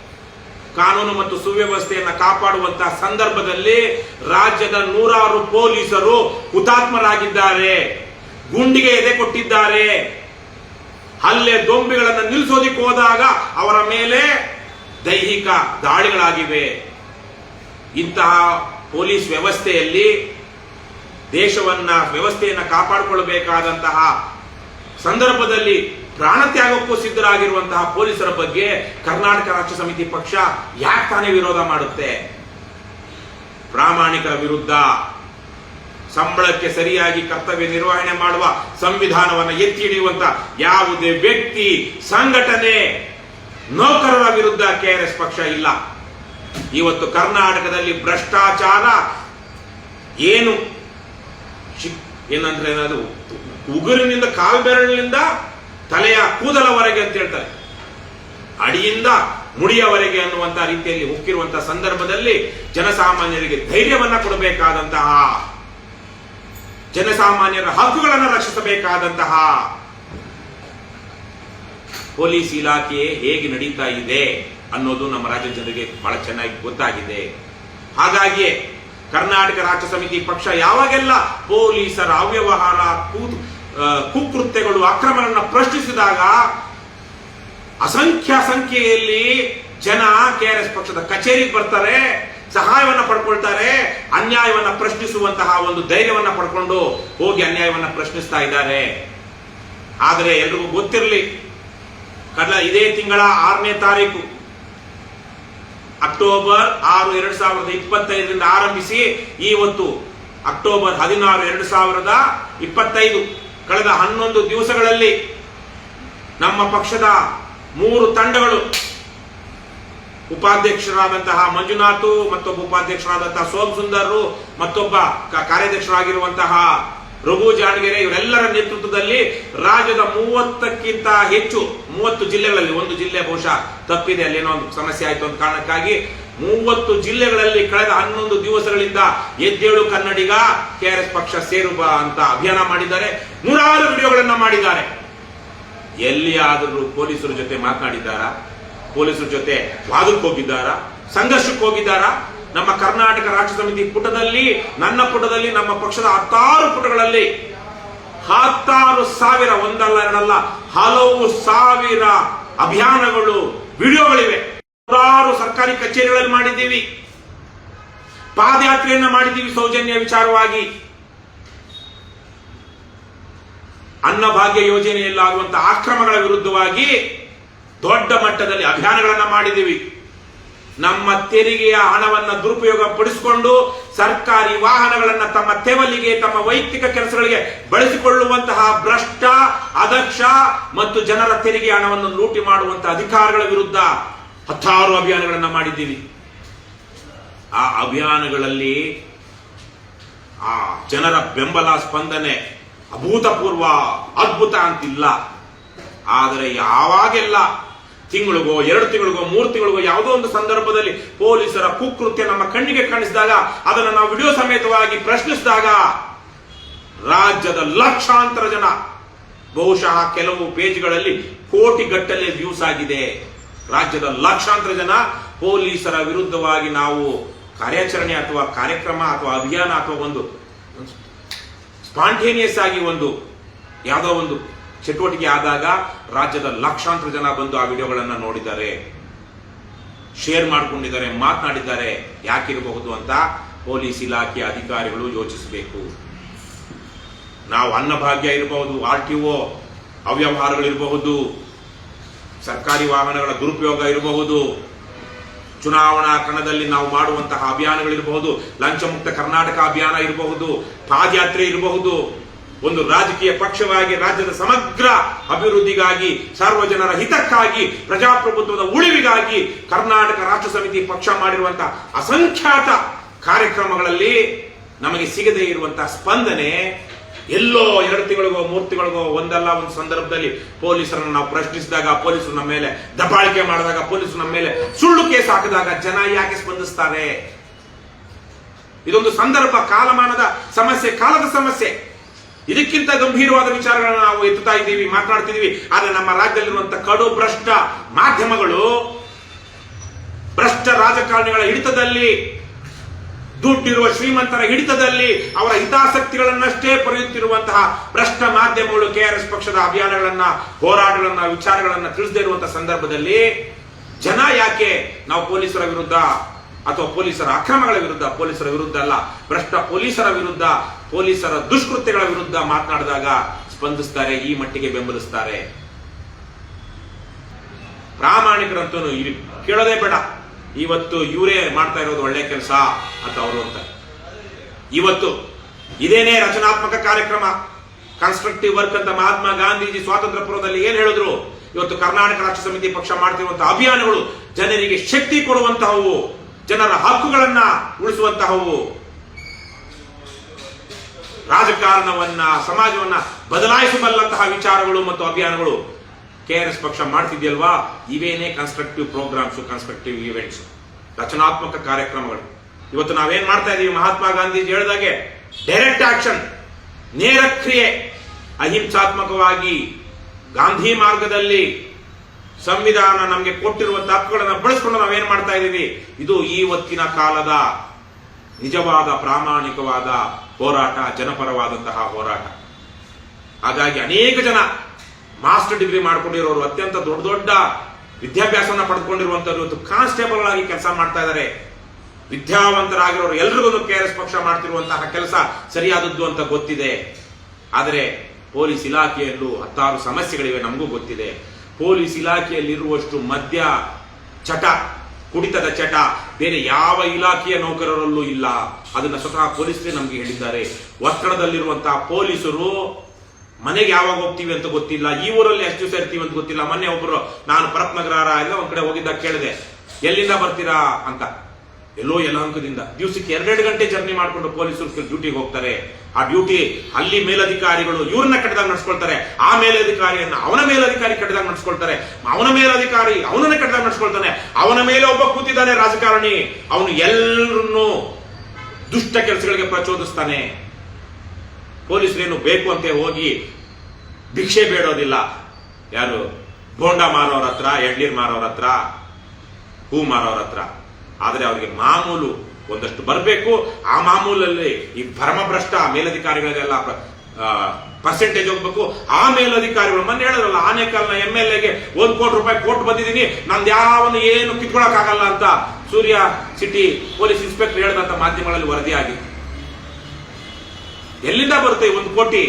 ಕಾನೂನು ಮತ್ತು ಸುವ್ಯವಸ್ಥೆಯನ್ನ ಕಾಪಾಡುವಂತಹ ಸಂದರ್ಭದಲ್ಲಿ ರಾಜ್ಯದ ನೂರಾರು ಪೊಲೀಸರು ಹುತಾತ್ಮರಾಗಿದ್ದಾರೆ. ಗುಂಡಿಗೆ ಎದೆ ಕೊಟ್ಟಿದ್ದಾರೆ. ಹಲ್ಲೆ ದೊಂಬಿಗಳನ್ನು ನಿಲ್ಲಿಸೋದಿಕ್ಕೆ ಹೋದಾಗ ಅವರ ಮೇಲೆ ದೈಹಿಕ ದಾಳಿಗಳಾಗಿವೆ. ಇಂತಹ ಪೊಲೀಸ್ ವ್ಯವಸ್ಥೆಯಲ್ಲಿ ದೇಶವನ್ನ ವ್ಯವಸ್ಥೆಯನ್ನ ಕಾಪಾಡಿಕೊಳ್ಳಬೇಕಾದಂತಹ ಸಂದರ್ಭದಲ್ಲಿ ಪ್ರಾಣತ್ಯಾಗಕ್ಕೂ ಸಿದ್ಧರಾಗಿರುವಂತಹ ಪೊಲೀಸರ ಬಗ್ಗೆ ಕರ್ನಾಟಕ ರಾಷ್ಟ್ರ ಸಮಿತಿ ಪಕ್ಷ ಯಾಕೆ ತಾನೇ ವಿರೋಧ ಮಾಡುತ್ತೆ? ಪ್ರಾಮಾಣಿಕರ ವಿರುದ್ಧ ಸಂಬಳಕ್ಕೆ ಸರಿಯಾಗಿ ಕರ್ತವ್ಯ ನಿರ್ವಹಣೆ ಮಾಡುವ ಸಂವಿಧಾನವನ್ನು ಎತ್ತಿ ಹಿಡಿಯುವಂತ ಯಾವುದೇ ವ್ಯಕ್ತಿ, ಸಂಘಟನೆ, ನೌಕರರ ವಿರುದ್ಧ ಕೆಆರ್ಎಸ್ ಪಕ್ಷ ಇಲ್ಲ. ಇವತ್ತು ಕರ್ನಾಟಕದಲ್ಲಿ ಭ್ರಷ್ಟಾಚಾರ ಏನು? ಏನಂದ್ರೆ ಏನದು ಉಗುರಿನಿಂದ ಕಾಲ್ಬೆರಳಿನಿಂದ ತಲೆಯ ಕೂದಲವರೆಗೆ ಅಂತ ಹೇಳ್ತಾರೆ. ಅಡಿಯಿಂದ ಮುಡಿಯವರೆಗೆ ಅನ್ನುವಂತ ರೀತಿಯಲ್ಲಿ ಉಕ್ಕಿರುವಂತಹ ಸಂದರ್ಭದಲ್ಲಿ ಜನಸಾಮಾನ್ಯರಿಗೆ ಧೈರ್ಯವನ್ನ ಕೊಡಬೇಕಾದಂತಹ, ಜನಸಾಮಾನ್ಯರ ಹಕ್ಕುಗಳನ್ನು ರಕ್ಷಿಸಬೇಕಾದಂತಹ ಪೊಲೀಸ್ ಇಲಾಖೆ ಹೇಗೆ ನಡೀತಾ ಇದೆ ಅನ್ನೋದು ನಮ್ಮ ರಾಜ್ಯ ಜನರಿಗೆ ಬಹಳ ಚೆನ್ನಾಗಿ ಗೊತ್ತಾಗಿದೆ. ಹಾಗಾಗಿಯೇ ಕರ್ನಾಟಕ ರಾಜ್ಯ ಸಮಿತಿ ಪಕ್ಷ ಯಾವಾಗೆಲ್ಲ ಪೊಲೀಸರ ಅವ್ಯವಹಾರ ಕೂತು ಕುಕೃತ್ಯಗಳು, ಅಕ್ರಮಗಳನ್ನ ಪ್ರಶ್ನಿಸಿದಾಗ ಅಸಂಖ್ಯ ಸಂಖ್ಯೆಯಲ್ಲಿ ಜನ ಕೆ ಆರ್ ಎಸ್ ಪಕ್ಷದ ಕಚೇರಿಗೆ ಬರ್ತಾರೆ, ಸಹಾಯವನ್ನು ಪಡ್ಕೊಳ್ತಾರೆ, ಅನ್ಯಾಯವನ್ನು ಪ್ರಶ್ನಿಸುವಂತಹ ಒಂದು ಧೈರ್ಯವನ್ನ ಪಡ್ಕೊಂಡು ಹೋಗಿ ಅನ್ಯಾಯವನ್ನು ಪ್ರಶ್ನಿಸ್ತಾ ಇದ್ದಾರೆ. ಆದರೆ ಎಲ್ರಿಗೂ ಗೊತ್ತಿರಲಿ, ಕಡಲ ಇದೇ ತಿಂಗಳ ಆರನೇ ತಾರೀಕು ಅಕ್ಟೋಬರ್ ಆರು ಎರಡು ಸಾವಿರದ ಇಪ್ಪತ್ತೈದರಿಂದ ಆರಂಭಿಸಿ ಇವತ್ತು ಅಕ್ಟೋಬರ್ ಹದಿನಾರು ಎರಡು ಸಾವಿರದ ಇಪ್ಪತ್ತೈದು. ಕಳೆದ ಹನ್ನೊಂದು ದಿವಸಗಳಲ್ಲಿ ನಮ್ಮ ಪಕ್ಷದ ಮೂರು ತಂಡಗಳು ಉಪಾಧ್ಯಕ್ಷರಾದಂತಹ ಮಂಜುನಾಥು, ಮತ್ತೊಬ್ಬ ಉಪಾಧ್ಯಕ್ಷರಾದಂತಹ ಸೋಮ್ ಸುಂದರ್ ಮತ್ತೊಬ್ಬ ಕಾರ್ಯಾಧ್ಯಕ್ಷರಾಗಿರುವಂತಹ ರಘು ಜಾಣಗೆರೆ ಇವರೆಲ್ಲರ ನೇತೃತ್ವದಲ್ಲಿ ರಾಜ್ಯದ ಮೂವತ್ತಕ್ಕಿಂತ ಹೆಚ್ಚು, ಮೂವತ್ತು ಜಿಲ್ಲೆಗಳಲ್ಲಿ, ಒಂದು ಜಿಲ್ಲೆ ಬಹುಶಃ ತಪ್ಪಿದೆ, ಅಲ್ಲೇನೋ ಒಂದು ಸಮಸ್ಯೆ ಆಯಿತು ಅಂತ ಕಾರಣಕ್ಕಾಗಿ ಮೂವತ್ತು ಜಿಲ್ಲೆಗಳಲ್ಲಿ ಕಳೆದ ಹನ್ನೊಂದು ದಿವಸಗಳಿಂದ ಎದ್ದೇಳು ಕನ್ನಡಿಗ ಕೆಆರ್ಎಸ್ ಪಕ್ಷ ಸೇರು ಬಾ ಅಂತ ಅಭಿಯಾನ ಮಾಡಿದ್ದಾರೆ. ನೂರಾರು ವಿಡಿಯೋಗಳನ್ನ ಮಾಡಿದ್ದಾರೆ. ಎಲ್ಲಿಯಾದರೂ ಪೊಲೀಸರ ಜೊತೆ ಮಾತನಾಡಿದ್ದಾರಾ? ಪೊಲೀಸರ ಜೊತೆ ವಾದಕ್ಕೆ ಹೋಗಿದ್ದಾರಾ? ಸಂಘರ್ಷಕ್ಕೆ ಹೋಗಿದ್ದಾರಾ? ನಮ್ಮ ಕರ್ನಾಟಕ ರಾಜ್ಯ ಸಮಿತಿ ಪುಟದಲ್ಲಿ, ನನ್ನ ಪುಟದಲ್ಲಿ, ನಮ್ಮ ಪಕ್ಷದ ಹತ್ತಾರು ಪುಟಗಳಲ್ಲಿ ಹತ್ತಾರು ಸಾವಿರ, ಒಂದಲ್ಲ, ಎರಡಲ್ಲ, ಹಲವು ಸಾವಿರ ಅಭಿಯಾನಗಳು, ವಿಡಿಯೋಗಳಿವೆ. ನೂರಾರು ಸರ್ಕಾರಿ ಕಚೇರಿಗಳಲ್ಲಿ ಮಾಡಿದ್ದೀವಿ. ಪಾದಯಾತ್ರೆಯನ್ನು ಮಾಡಿದ್ದೀವಿ ಸೌಜನ್ಯ ವಿಚಾರವಾಗಿ. ಅನ್ನಭಾಗ್ಯ ಯೋಜನೆಯಲ್ಲಾಗುವಂತಹ ಆಕ್ರಮಗಳ ವಿರುದ್ಧವಾಗಿ ದೊಡ್ಡ ಮಟ್ಟದಲ್ಲಿ ಅಭಿಯಾನಗಳನ್ನು ಮಾಡಿದ್ದೀವಿ. ನಮ್ಮ ತೆರಿಗೆಯ ಹಣವನ್ನು ದುರುಪಯೋಗ ಪಡಿಸಿಕೊಂಡು ಸರ್ಕಾರಿ ವಾಹನಗಳನ್ನು ತಮ್ಮ ತೆವಲಿಗೆ, ತಮ್ಮ ವೈಯಕ್ತಿಕ ಕೆಲಸಗಳಿಗೆ ಬಳಸಿಕೊಳ್ಳುವಂತಹ ಭ್ರಷ್ಟ ಅದಕ್ಷ ಮತ್ತು ಜನರ ತೆರಿಗೆ ಹಣವನ್ನು ಲೂಟಿ ಮಾಡುವಂತಹ ಅಧಿಕಾರಗಳ ವಿರುದ್ಧ ಹತ್ತಾರು ಅಭಿಯಾನಗಳನ್ನು ಮಾಡಿದ್ದೀವಿ ಆ ಅಭಿಯಾನಗಳಲ್ಲಿ ಆ ಜನರ ಬೆಂಬಲ, ಸ್ಪಂದನೆ ಅಭೂತಪೂರ್ವ, ಅದ್ಭುತ ಅಂತಿಲ್ಲ. ಆದರೆ ಯಾವಾಗೆಲ್ಲ ತಿಂಗಳಿಗೋ, ಎರಡು ತಿಂಗಳಿಗೋ, ಮೂರು ತಿಂಗಳಿಗೋ ಯಾವುದೋ ಒಂದು ಸಂದರ್ಭದಲ್ಲಿ ಪೊಲೀಸರ ಕುಕೃತ್ಯ ನಮ್ಮ ಕಣ್ಣಿಗೆ ಕಾಣಿಸಿದಾಗ, ಅದನ್ನು ನಾವು ವಿಡಿಯೋ ಸಮೇತವಾಗಿ ಪ್ರಶ್ನಿಸಿದಾಗ ರಾಜ್ಯದ ಲಕ್ಷಾಂತರ ಜನ, ಬಹುಶಃ ಕೆಲವು ಪೇಜ್ಗಳಲ್ಲಿ ಕೋಟಿಗಟ್ಟಲೆ ವ್ಯೂಸ್ ಆಗಿದೆ. ರಾಜ್ಯದ ಲಕ್ಷಾಂತರ ಜನ ಪೊಲೀಸರ ವಿರುದ್ಧವಾಗಿ ನಾವು ಕಾರ್ಯಾಚರಣೆ ಅಥವಾ ಕಾರ್ಯಕ್ರಮ ಅಥವಾ ಅಭಿಯಾನ ಅಥವಾ ಒಂದು ಸ್ಪಾಂಟೇನಿಯಸ್ ಆಗಿ ಒಂದು ಯಾವುದೋ ಒಂದು ಚಟುವಟಿಕೆ ಆದಾಗ ರಾಜ್ಯದ ಲಕ್ಷಾಂತರ ಜನ ಬಂದು ಆ ವಿಡಿಯೋಗಳನ್ನು ನೋಡಿದ್ದಾರೆ, ಶೇರ್ ಮಾಡಿಕೊಂಡಿದ್ದಾರೆ, ಮಾತನಾಡಿದ್ದಾರೆ, ಯಾಕಿರಬಹುದು ಅಂತ ಪೊಲೀಸ್ ಇಲಾಖೆ ಅಧಿಕಾರಿಗಳು ಯೋಚಿಸಬೇಕು. ನಾವು ಅನ್ನಭಾಗ್ಯ ಇರಬಹುದು, ಆರ್ ಟಿ ಒ ಅವ್ಯವಹಾರಗಳಿರಬಹುದು ಸರ್ಕಾರಿ ವಾಹನಗಳ ದುರುಪಯೋಗ ಇರಬಹುದು. ಚುನಾವಣಾ ಕಣದಲ್ಲಿ ನಾವು ಮಾಡುವಂತಹ ಅಭಿಯಾನಗಳಿರಬಹುದು. ಲಂಚಮುಕ್ತ ಕರ್ನಾಟಕ ಅಭಿಯಾನ ಇರಬಹುದು. ಪಾದಯಾತ್ರೆ ಇರಬಹುದು. ಒಂದು ರಾಜಕೀಯ ಪಕ್ಷವಾಗಿ, ರಾಜ್ಯದ ಸಮಗ್ರ ಅಭಿವೃದ್ಧಿಗಾಗಿ, ಸಾರ್ವಜನರ ಹಿತಕ್ಕಾಗಿ, ಪ್ರಜಾಪ್ರಭುತ್ವದ ಉಳಿವಿಗಾಗಿ ಕರ್ನಾಟಕ ರಾಷ್ಟ್ರ ಸಮಿತಿ ಪಕ್ಷ ಮಾಡಿರುವಂತಹ ಅಸಂಖ್ಯಾತ ಕಾರ್ಯಕ್ರಮಗಳಲ್ಲಿ ನಮಗೆ ಸಿಗದೇ ಇರುವಂತಹ ಸ್ಪಂದನೆ ಎಲ್ಲೋ ಎರಡು ತಿಂಗಳಿಗೋ, ಮೂರು ತಿಂಗಳಿಗೋ ಒಂದಲ್ಲ, ಒಂದು ಸಂದರ್ಭದಲ್ಲಿ ಪೊಲೀಸರನ್ನು ನಾವು ಪ್ರಶ್ನಿಸಿದಾಗ, ಪೊಲೀಸರು ಮೇಲೆ ದಬಾಳಿಕೆ ಮಾಡಿದಾಗ, ಪೊಲೀಸರು ಮೇಲೆ ಸುಳ್ಳು ಕೇಸ್ ಹಾಕಿದಾಗ ಜನ ಯಾಕೆ ಸ್ಪಂದಿಸ್ತಾರೆ? ಇದೊಂದು ಸಂದರ್ಭ, ಕಾಲಮಾನದ ಸಮಸ್ಯೆ, ಕಾಲದ ಸಮಸ್ಯೆ. ಇದಕ್ಕಿಂತ ಗಂಭೀರವಾದ ವಿಚಾರಗಳನ್ನ ನಾವು ಎತ್ತುತ್ತಾ ಇದ್ದೀವಿ, ಮಾತನಾಡ್ತಿದ್ದೀವಿ. ಆದರೆ ನಮ್ಮ ರಾಜ್ಯದಲ್ಲಿರುವಂತಹ ಕಡು ಭ್ರಷ್ಟ ಮಾಧ್ಯಮಗಳು ಭ್ರಷ್ಟ ರಾಜಕಾರಣಿಗಳ ಹಿಡಿತದಲ್ಲಿ ದುಡ್ಡಿರುವ ಶ್ರೀಮಂತರ ಹಿಡಿತದಲ್ಲಿ ಅವರ ಹಿತಾಸಕ್ತಿಗಳನ್ನಷ್ಟೇ ಪಡೆಯುತ್ತಿರುವಂತಹ ಭ್ರಷ್ಟ ಮಾಧ್ಯಮಗಳು ಕೆಆರ್ಎಸ್ ಪಕ್ಷದ ಅಭಿಯಾನಗಳನ್ನ, ಹೋರಾಟಗಳನ್ನ, ವಿಚಾರಗಳನ್ನ ತಿಳಿಸದೇ ಇರುವಂತಹ ಸಂದರ್ಭದಲ್ಲಿ ಜನ ಯಾಕೆ ನಾವು ಪೊಲೀಸರ ವಿರುದ್ಧ ಅಥವಾ ಪೊಲೀಸರ ಅಕ್ರಮಗಳ ವಿರುದ್ಧ, ಪೊಲೀಸರ ವಿರುದ್ಧ ಅಲ್ಲ, ಭ್ರಷ್ಟ ಪೊಲೀಸರ ವಿರುದ್ಧ, ಪೊಲೀಸರ ದುಷ್ಕೃತ್ಯಗಳ ವಿರುದ್ಧ ಮಾತನಾಡಿದಾಗ ಸ್ಪಂದಿಸ್ತಾರೆ, ಈ ಮಟ್ಟಿಗೆ ಬೆಂಬಲಿಸ್ತಾರೆ? ಪ್ರಾಮಾಣಿಕರಂತೂ ಕೇಳೋದೇ ಬೇಡ. ಇವತ್ತು ಇವರೇ ಮಾಡ್ತಾ ಇರೋದು ಒಳ್ಳೆ ಕೆಲಸ ಅಂತ ಅವರು ಅಂತಾರೆ. ಇವತ್ತು ಇದೇನೇ ರಚನಾತ್ಮಕ ಕಾರ್ಯಕ್ರಮ ಕನ್ಸ್ಟ್ರಕ್ಟಿವ್ ವರ್ಕ್ ಅಂತ ಮಹಾತ್ಮ ಗಾಂಧೀಜಿ ಸ್ವಾತಂತ್ರ್ಯ ಪೂರ್ವದಲ್ಲಿ ಏನ್ ಹೇಳಿದ್ರು? ಇವತ್ತು ಕರ್ನಾಟಕ ರಾಷ್ಟ್ರ ಸಮಿತಿ ಪಕ್ಷ ಮಾಡ್ತಿರುವಂತಹ ಅಭಿಯಾನಗಳು ಜನರಿಗೆ ಶಕ್ತಿ ಕೊಡುವಂತಹವು, ಜನರ ಹಕ್ಕುಗಳನ್ನ ಉಳಿಸುವಂತಹವು. ರಾಜಕಾರಣವನ್ನ, ಸಮಾಜವನ್ನ ಬದಲಾಯಿಸಬಲ್ಲಂತಹ ವಿಚಾರಗಳು ಮತ್ತು ಅಭಿಯಾನಗಳು ಕೆಆರ್ಎಸ್ ಪಕ್ಷ ಮಾಡ್ತಿದ್ಯಲ್ವಾ? ಇವೇನೇ ಕನ್ಸ್ಟ್ರಕ್ಟಿವ್ ಪ್ರೋಗ್ರಾಮ್ಸ್ ಕನ್ಸ್ಟ್ರಕ್ಟಿವ್ ಇವೆಂಟ್ಸ್ ರಚನಾತ್ಮಕ ಕಾರ್ಯಕ್ರಮಗಳು. ಇವತ್ತು ನಾವೇನ್ ಮಾಡ್ತಾ ಇದೀವಿ? ಮಹಾತ್ಮ ಗಾಂಧೀಜಿ ಹೇಳಿದಾಗೆ ಡೈರೆಕ್ಟ್ ಆಕ್ಷನ್ ನೇರ ಕ್ರಿಯೆ, ಅಹಿಂಸಾತ್ಮಕವಾಗಿ ಗಾಂಧಿ ಮಾರ್ಗದಲ್ಲಿ ಸಂವಿಧಾನ ನಮಗೆ ಕೊಟ್ಟಿರುವ ಹಕ್ಕುಗಳನ್ನು ಬಳಸ್ಕೊಂಡು ನಾವೇನ್ ಮಾಡ್ತಾ ಇದ್ದೀವಿ ಇದು ಇವತ್ತಿನ ಕಾಲದ ನಿಜವಾದ, ಪ್ರಾಮಾಣಿಕವಾದ ಹೋರಾಟ, ಜನಪರವಾದಂತಹ ಹೋರಾಟ. ಹಾಗಾಗಿ ಅನೇಕ ಜನ ಮಾಸ್ಟರ್ ಡಿಗ್ರಿ ಮಾಡ್ಕೊಂಡಿರೋರು ಅತ್ಯಂತ ದೊಡ್ಡ ದೊಡ್ಡ ವಿದ್ಯಾಭ್ಯಾಸವನ್ನ ಪಡೆದುಕೊಂಡಿರುವಂತವ್ರು ಇವತ್ತು ಕಾನ್ಸ್ಟೇಬಲ್ ಆಗಿ ಕೆಲಸ ಮಾಡ್ತಾ ಇದ್ದಾರೆ ವಿದ್ಯಾವಂತರಾಗಿರೋರು ಎಲ್ರಿಗೂ ಕೆ ಆರ್ ಎಸ್ ಪಕ್ಷ ಮಾಡ್ತಿರುವಂತಹ ಕೆಲಸ ಸರಿಯಾದದ್ದು ಅಂತ ಗೊತ್ತಿದೆ. ಆದರೆ ಪೊಲೀಸ್ ಇಲಾಖೆಯಲ್ಲೂ ಹತ್ತಾರು ಸಮಸ್ಯೆಗಳಿವೆ ನಮಗೂ ಗೊತ್ತಿದೆ. ಪೊಲೀಸ್ ಇಲಾಖೆಯಲ್ಲಿರುವಷ್ಟು ಮದ್ಯ ಚಟ, ಕುಡಿತದ ಚಟ ಬೇರೆ ಯಾವ ಇಲಾಖೆಯ ನೌಕರರಲ್ಲೂ ಇಲ್ಲ. ಅದನ್ನ ಸ್ವತಃ ಪೊಲೀಸರೇ ನಮಗೆ ಹೇಳಿದ್ದಾರೆ. ಒತ್ತಡದಲ್ಲಿರುವಂತಹ ಪೊಲೀಸರು ಮನೆಗೆ ಯಾವಾಗ ಹೋಗ್ತೀವಿ ಅಂತ ಗೊತ್ತಿಲ್ಲ. ಈ ಊರಲ್ಲಿ ಎಷ್ಟು ದಿವಸ ಇರ್ತೀವಿ ಅಂತ ಗೊತ್ತಿಲ್ಲ. ಮೊನ್ನೆ ಒಬ್ಬರು ನಾನು ಪರತ್ನಗರ ಎಲ್ಲ ಒಂದ್ ಕಡೆ ಹೋಗಿದ್ದಾಗ ಕೇಳಿದೆ. ಎಲ್ಲಿಂದ ಬರ್ತೀರಾ? ಅಂತ. ಎಲ್ಲೋ ಯಲಹಂಕದಿಂದ. ದಿವಸಕ್ಕೆ ಎರಡೆರಡು ಗಂಟೆ ಜರ್ನಿ ಮಾಡಿಕೊಂಡು ಪೊಲೀಸರು ಡ್ಯೂಟಿಗೆ ಹೋಗ್ತಾರೆ. ಆ ಡ್ಯೂಟಿ ಅಲ್ಲಿ ಮೇಲಧಿಕಾರಿಗಳು ಇವ್ರನ್ನ ಕೆಟ್ಟದಾಗ ನಡ್ಸ್ಕೊಳ್ತಾರೆ. ಆ ಮೇಲಧಿಕಾರಿಯನ್ನ ಅವನ ಮೇಲಧಿಕಾರಿ ಕಟ್ಟದಾಗ ನಡ್ಸ್ಕೊಳ್ತಾರೆ. ಅವನ ಮೇಲಧಿಕಾರಿ ಅವನನ್ನ ಕೆಟ್ಟದಾಗ ನಡ್ಸ್ಕೊಳ್ತಾನೆ. ಅವನ ಮೇಲೆ ಒಬ್ಬ ಕೂತಿದ್ದಾನೆ ರಾಜಕಾರಣಿ. ಅವನು ಎಲ್ಲರನ್ನೂ ದುಷ್ಟ ಕೆಲಸಗಳಿಗೆ ಪ್ರಚೋದಿಸ್ತಾನೆ. ಪೊಲೀಸರೇನು ಬೇಕು ಅಂತ ಹೋಗಿ ಭಿಕ್ಷೆ ಬೇಡೋದಿಲ್ಲ. ಯಾರು? ಬೋಂಡ ಮಾರೋರ ಹತ್ರ ಎಳ್ನೀರ್ ಮಾರೋರ ಹತ್ರ, ಹೂ ಮಾರೋರ ಹತ್ರ. ಆದರೆ ಅವರಿಗೆ ಮಾಮೂಲು ಒಂದಷ್ಟು ಬರಬೇಕು. ಆ ಮಾಮೂಲಲ್ಲಿ ಈ ಭರಮಭ್ರಷ್ಟ ಮೇಲಧಿಕಾರಿಗಳಿಗೆಲ್ಲ ಪರ್ಸೆಂಟೇಜ್ ಹೋಗ್ಬೇಕು. ಆ ಮೇಲಧಿಕಾರಿಗಳು, ಮೊನ್ನೆ ಹೇಳಿದ್ರಲ್ಲ, ಆನೇಕಲ್ನ ಎಂ ಎಲ್ ಎಗೆ ಒಂದು ಕೋಟಿ ರೂಪಾಯಿ ಕೋಟ್ ಬಂದಿದ್ದೀನಿ. ನಂದು ಯಾವನು ಏನು ಕಿತ್ಕೊಳಕ್ಕಾಗಲ್ಲ ಅಂತ ಸೂರ್ಯ ಸಿಟಿ ಪೊಲೀಸ್ ಇನ್ಸ್ಪೆಕ್ಟರ್ ಹೇಳಿದಂತ ಮಾಧ್ಯಮಗಳಲ್ಲಿ ವರದಿಯಾಗಿತ್ತು ಎಲ್ಲಿಂದ ಬರುತ್ತೆ ಒಂದು ಕೋಟಿ?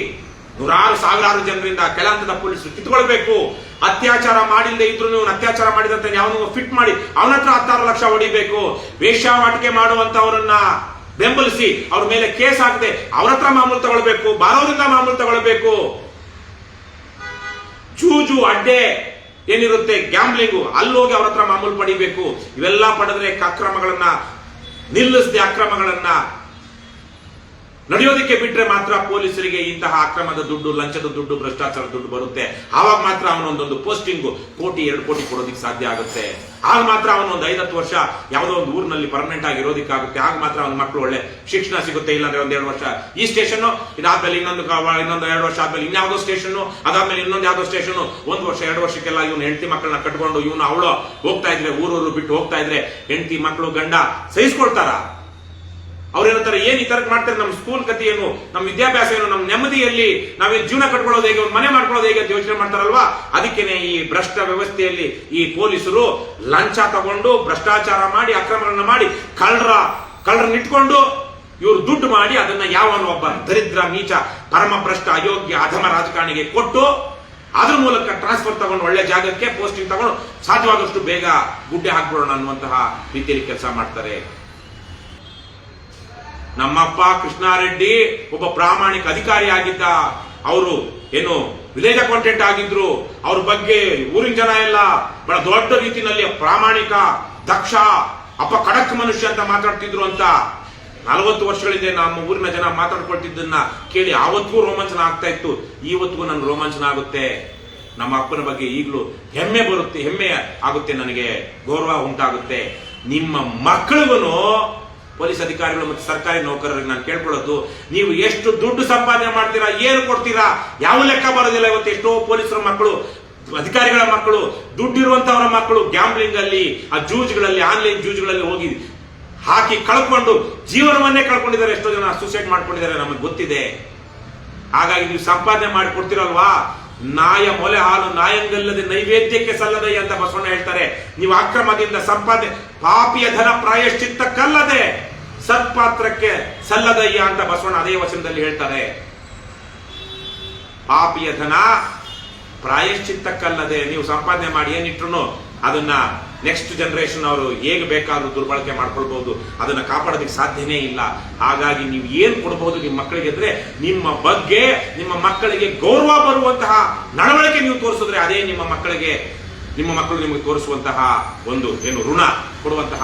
ನೂರಾರು ಸಾವಿರಾರು ಜನರಿಂದ ಕೆಲ ಹಂತದ ಪೊಲೀಸರು ಕಿತ್ಕೊಳ್ಬೇಕು. ಅತ್ಯಾಚಾರ ಮಾಡಿಲ್ಲದೆ ಇದ್ರು ನೀವು ಅತ್ಯಾಚಾರ ಮಾಡಿದಂತ ಯಾವನು ಫಿಟ್ ಮಾಡಿ ಅವನ ಹತ್ರ ಹತ್ತಾರು ಲಕ್ಷ ಹೊಡಿಬೇಕು. ವೇಶ್ಯಾವಾಟಿಕೆ ಮಾಡುವಂತವರನ್ನ ಬೆಂಬಲಿಸಿ ಅವ್ರ ಮೇಲೆ ಕೇಸ್ ಹಾಕದೆ ಅವ್ರ ಹತ್ರ ಮಾಮೂಲು ತಗೊಳ್ಬೇಕು, ಬಾರೋದ್ರಿಂದ ಮಾಮೂಲು ತಗೊಳ್ಬೇಕು. ಜೂಜು, ಅಡ್ಡೆ ಏನಿರುತ್ತೆ? ಗ್ಯಾಂಬ್ಲಿಂಗು, ಅಲ್ಲಿ ಹೋಗಿ ಅವ್ರ ಹತ್ರ ಮಾಮೂಲು ಪಡಿಬೇಕು. ಇವೆಲ್ಲ ಪಡೆದ್ರೆ ಅಕ್ರಮಗಳನ್ನ ನಿಲ್ಲಿಸದೆ ಅಕ್ರಮಗಳನ್ನ ನಡೆಯೋದಕ್ಕೆ ಬಿಟ್ರೆ ಮಾತ್ರ ಪೊಲೀಸರಿಗೆ ಇಂತಹ ಅಕ್ರಮದ ದುಡ್ಡು, ಲಂಚದ ದುಡ್ಡು, ಭ್ರಷ್ಟಾಚಾರದ ದುಡ್ಡು ಬರುತ್ತೆ. ಆವಾಗ ಮಾತ್ರ ಅವನೊಂದೊಂದು ಪೋಸ್ಟಿಂಗ್, ಕೋಟಿ, ಎರಡು ಕೋಟಿ ಕೊಡೋದಕ್ಕೆ ಸಾಧ್ಯ ಆಗುತ್ತೆ. ಆಗ ಮಾತ್ರ ಅವನೊಂದು ಐದತ್ತು ವರ್ಷ ಯಾವುದೋ ಒಂದು ಊರಿನಲ್ಲಿ ಪರ್ಮನೆಂಟ್ ಆಗಿ ಇರೋದಕ್ಕಾಗುತ್ತೆ. ಆಗ ಮಾತ್ರ ಅವನ ಮಕ್ಕಳು ಒಳ್ಳೆ ಶಿಕ್ಷಣ ಸಿಗುತ್ತೆ, ಇಲ್ಲಾಂದ್ರೆ ಒಂದ್ ಎರಡು ವರ್ಷ. ಈ ಸ್ಟೇಷನ್ ಇದಾದ್ಮೇಲೆ ಇನ್ನೊಂದು ಇನ್ನೊಂದು ಎರಡು ವರ್ಷ ಆದ್ಮೇಲೆ ಇನ್ಯಾವುದೋ ಸ್ಟೇಷನ್ ಅದಾದ್ಮೇಲೆ ಇನ್ನೊಂದು ಯಾವ್ದೋ ಸ್ಟೇಷನ್ ಒಂದು ವರ್ಷ, ಎರಡು ವರ್ಷಕ್ಕೆಲ್ಲ ಇವನು ಹೆಂಡತಿ ಮಕ್ಕಳನ್ನ ಕಟ್ಕೊಂಡು ಇವನು ಅವಳು ಹೋಗ್ತಾ ಇದ್ರೆ, ಊರೂರು ಬಿಟ್ಟು ಹೋಗ್ತಾ ಇದ್ರೆ ಹೆಂಡತಿ ಮಕ್ಕಳು ಗಂಡ ಸಹಿಸ್ಕೊಳ್ತಾರ? ಅವ್ರೇನಂತಾರೆ ಏನ್ ಈ ತರಕ್ ಮಾಡ್ತಾರೆ? ನಮ್ಮ ಸ್ಕೂಲ್ ಕಥೆ ಏನು? ನಮ್ಮ ವಿದ್ಯಾಭ್ಯಾಸ ಏನು? ನಮ್ಮ ನೆಮ್ಮದಿಯಲ್ಲಿ ನಾವೇನು ಜೀವನ ಕಟ್ಕೊಳ್ಳೋದು ಹೇಗೆ? ಒಂದು ಮನೆ ಮಾಡ್ಕೊಳ್ಳೋದು ಹೇಗೆ? ಅಂತ ಯೋಚನೆ ಮಾಡ್ತಾರಲ್ವಾ? ಅದಕ್ಕೇನೆ ಈ ಭ್ರಷ್ಟ ವ್ಯವಸ್ಥೆಯಲ್ಲಿ ಈ ಪೊಲೀಸರು ಲಂಚ ತಗೊಂಡು, ಭ್ರಷ್ಟಾಚಾರ ಮಾಡಿ, ಅಕ್ರಮಗಳನ್ನ ಮಾಡಿ, ಕಳ್ಳರ, ಕಳ್ಳರನ್ನ ಇಟ್ಕೊಂಡು ಇವರು ದುಡ್ಡು ಮಾಡಿ ಅದನ್ನ ಯಾವನು ಒಬ್ಬ ದರಿದ್ರ, ನೀಚ ಪರಮ ಭ್ರಷ್ಟ ಅಯೋಗ್ಯ, ಅಧಮ ರಾಜಕಾರಣಿಗೆ ಕೊಟ್ಟು ಅದ್ರ ಮೂಲಕ ಟ್ರಾನ್ಸ್ಫರ್ ತಗೊಂಡು ಒಳ್ಳೆ ಜಾಗಕ್ಕೆ ಪೋಸ್ಟಿಂಗ್ ತಗೊಂಡು ಸಾಧ್ಯವಾದಷ್ಟು ಬೇಗ ಗುಡ್ಡೆ ಹಾಕ್ಬಿಡೋಣ ಅನ್ನುವಂತಹ ರೀತಿಯಲ್ಲಿ ಕೆಲಸ ಮಾಡ್ತಾರೆ. ನಮ್ಮಪ್ಪ ಕೃಷ್ಣಾರೆಡ್ಡಿ ಒಬ್ಬ ಪ್ರಾಮಾಣಿಕ ಅಧಿಕಾರಿ ಆಗಿದ್ದ, ಅವರು ಏನು ವಿಲೇಜ್ ಅಕೌಂಟೆಂಟ್ ಆಗಿದ್ರು, ಅವ್ರ ಬಗ್ಗೆ ಊರಿನ ಜನ ಎಲ್ಲ ಬಹಳ ದೊಡ್ಡ ರೀತಿಯಲ್ಲಿ ಪ್ರಾಮಾಣಿಕ, ದಕ್ಷ, ಅಪ್ಪ ಕಡಕ್ ಮನುಷ್ಯ ಅಂತ ಮಾತಾಡ್ತಿದ್ರು ಅಂತ ನಲವತ್ತು ವರ್ಷಗಳಿಂದ ನಮ್ಮ ಊರಿನ ಜನ ಮಾತಾಡ್ಕೊಳ್ತಿದ್ದನ್ನ ಕೇಳಿ ಆವತ್ತಿಗೂ ರೋಮಾಂಚನ ಆಗ್ತಾ ಇತ್ತು. ಇವತ್ತಿಗೂ ನನ್ನ ರೋಮಾಂಚನ ಆಗುತ್ತೆ. ನಮ್ಮ ಅಪ್ಪನ ಬಗ್ಗೆ ಈಗಲೂ ಹೆಮ್ಮೆ ಬರುತ್ತೆ, ಹೆಮ್ಮೆ ಆಗುತ್ತೆ, ನನಗೆ ಗೌರವ ಉಂಟಾಗುತ್ತೆ. ನಿಮ್ಮ ಮಕ್ಕಳಿಗೂ ಪೊಲೀಸ್ ಅಧಿಕಾರಿಗಳು ಮತ್ತು ಸರ್ಕಾರಿ ನೌಕರರಿಗೆ ನಾನು ಕೇಳ್ಕೊಳ್ಳೋದು, ನೀವು ಎಷ್ಟು ದುಡ್ಡು ಸಂಪಾದನೆ ಮಾಡ್ತೀರಾ, ಏನು ಕೊಡ್ತೀರಾ, ಯಾವ ಲೆಕ್ಕ ಬರೋದಿಲ್ಲ ಇವತ್ತು ಎಷ್ಟೋ ಪೊಲೀಸರ ಮಕ್ಕಳು, ಅಧಿಕಾರಿಗಳ ಮಕ್ಕಳು ದುಡ್ಡಿರುವಂತವರ ಮಕ್ಕಳು ಗ್ಯಾಂಬ್ಲಿಂಗ್ ಅಲ್ಲಿ ಆ ಜೂಜ್ಗಳಲ್ಲಿ, ಆನ್ಲೈನ್ ಜೂಜ್ಗಳಲ್ಲಿ ಹೋಗಿ ಹಾಕಿ ಕಳ್ಕೊಂಡು, ಜೀವನವನ್ನೇ ಕಳ್ಕೊಂಡಿದ್ದಾರೆ, ಎಷ್ಟೋ ಜನ ಸೂಸೈಡ್ ಮಾಡ್ಕೊಂಡಿದ್ದಾರೆ, ನಮಗೆ ಗೊತ್ತಿದೆ. ಹಾಗಾಗಿ ನೀವು ಸಂಪಾದನೆ ಮಾಡಿ ಕೊಡ್ತಿರಲ್ವಾ? ನಾಯ ಮೊಲೆ ಹಾಲು, ನಾಯಂಗಲ್ಲದೆ ನೈವೇದ್ಯಕ್ಕೆ ಸಲ್ಲದೆ ಅಂತ ಬಸವಣ್ಣ ಹೇಳ್ತಾರೆ. ನೀವು ಅಕ್ರಮದಿಂದ ಸಂಪಾದನೆ ಪಾಪಿಯ ಧನ ಪ್ರಾಯಶ್ಚಿತ್ತಕ್ಕಲ್ಲದೆ ಸತ್ಪಾತ್ರಕ್ಕೆ ಸಲ್ಲದಯ್ಯ ಅಂತ ಬಸವಣ್ಣ ಅದೇ ವಚನದಲ್ಲಿ ಹೇಳ್ತಾರೆ. ಪಾಪಿಯ ಧನ ಪ್ರಾಯಶ್ಚಿತ್ತಕ್ಕಲ್ಲದೆ ನೀವು ಸಂಪಾದನೆ ಮಾಡಿ ಏನಿಟ್ರು ಅದನ್ನ ನೆಕ್ಸ್ಟ್ ಜನರೇಷನ್ ಅವರು ಹೇಗೆ ಬೇಕಾದರೂ ದುರ್ಬಳಕೆ ಮಾಡ್ಕೊಳ್ಬಹುದು, ಅದನ್ನ ಕಾಪಾಡೋದಕ್ಕೆ ಸಾಧ್ಯನೇ ಇಲ್ಲ. ಹಾಗಾಗಿ ನೀವು ಏನು ಕೊಡಬಹುದು ನಿಮ್ಮ ಮಕ್ಕಳಿಗೆ ಅಂದ್ರೆ, ನಿಮ್ಮ ಬಗ್ಗೆ, ನಿಮ್ಮ ಮಕ್ಕಳಿಗೆ ಗೌರವ ಬರುವಂತಹ ನಡವಳಿಕೆ ನೀವು ತೋರಿಸಿದ್ರೆ ಅದೇ ನಿಮ್ಮ ಮಕ್ಕಳಿಗೆ, ನಿಮ್ಮ ಮಕ್ಕಳು ನಿಮಗೆ ತೋರಿಸುವಂತಹ ಒಂದು ಏನು ಋಣ ಕೊಡುವಂತಹ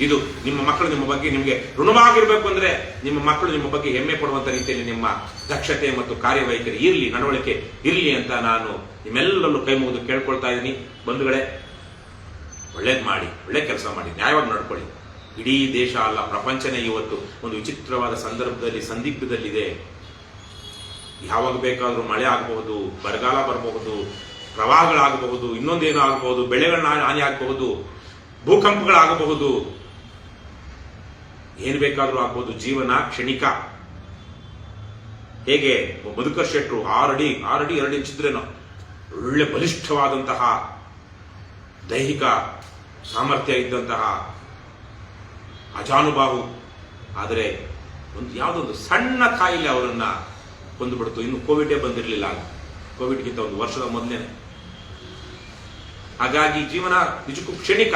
ಇದು. ನಿಮ್ಮ ಮಕ್ಕಳು ನಿಮ್ಮ ಬಗ್ಗೆ ನಿಮಗೆ ಋಣವಾಗಿರ್ಬೇಕು ಅಂದ್ರೆ, ನಿಮ್ಮ ಮಕ್ಕಳು ನಿಮ್ಮ ಬಗ್ಗೆ ಹೆಮ್ಮೆ ಪಡುವಂತ ರೀತಿಯಲ್ಲಿ ನಿಮ್ಮ ದಕ್ಷತೆ ಮತ್ತು ಕಾರ್ಯವೈಖರಿ ಇರಲಿ, ನಡವಳಿಕೆ ಇರಲಿ ಅಂತ ನಾನು ನಿಮ್ಮೆಲ್ಲರಲ್ಲೂ ಕೈ ಮುಗಿದು ಕೇಳ್ಕೊಳ್ತಾ ಇದ್ದೀನಿ. ಬಂಧುಗಳೇ ಒಳ್ಳೇದು ಮಾಡಿ, ಒಳ್ಳೆ ಕೆಲಸ ಮಾಡಿ, ನ್ಯಾಯವಾಗಿ ನಡ್ಕೊಳ್ಳಿ. ಇಡೀ ದೇಶ ಅಲ್ಲ, ಪ್ರಪಂಚನೇ ಇವತ್ತು ಒಂದು ವಿಚಿತ್ರವಾದ ಸಂದರ್ಭದಲ್ಲಿ, ಸಂದಿಗ್ಧದಲ್ಲಿದೆ. ಯಾವಾಗ ಬೇಕಾದರೂ ಮಳೆ ಆಗಬಹುದು, ಬರಗಾಲ ಬರಬಹುದು, ಪ್ರವಾಹಗಳಾಗಬಹುದು, ಇನ್ನೊಂದೇನೋ ಆಗಬಹುದು ಬೆಳೆಗಳನ್ನ ಹಾನಿ ಆಗಬಹುದು, ಭೂಕಂಪಗಳಾಗಬಹುದು. ಏನು ಬೇಕಾದರೂ ಆಗ್ಬೋದು, ಜೀವನ ಕ್ಷಣಿಕ. ಹೇಗೆ? ಮಧುಕರ್ ಶೆಟ್ರು ಆರಡಿ ಆರಡಿ ಎರಡು ಇಂಚಿದ್ರೇನು, ಒಳ್ಳೆ ಬಲಿಷ್ಠವಾದಂತಹ ದೈಹಿಕ ಸಾಮರ್ಥ್ಯ ಇದ್ದಂತಹ ಅಜಾನುಬಾಹು. ಆದರೆ ಒಂದು ಯಾವುದೊಂದು ಸಣ್ಣ ಕಾಯಿಲೆ ಅವರನ್ನು ಕೊಂದುಬಿಡ್ತು ಇನ್ನು ಕೋವಿಡೇ ಬಂದಿರಲಿಲ್ಲ ಕೋವಿಡ್ಗಿಂತ ಒಂದು ವರ್ಷದ ಮೊದಲೇನೆ ಹಾಗಾಗಿ ಜೀವನ ನಿಜಕ್ಕೂ ಕ್ಷಣಿಕ.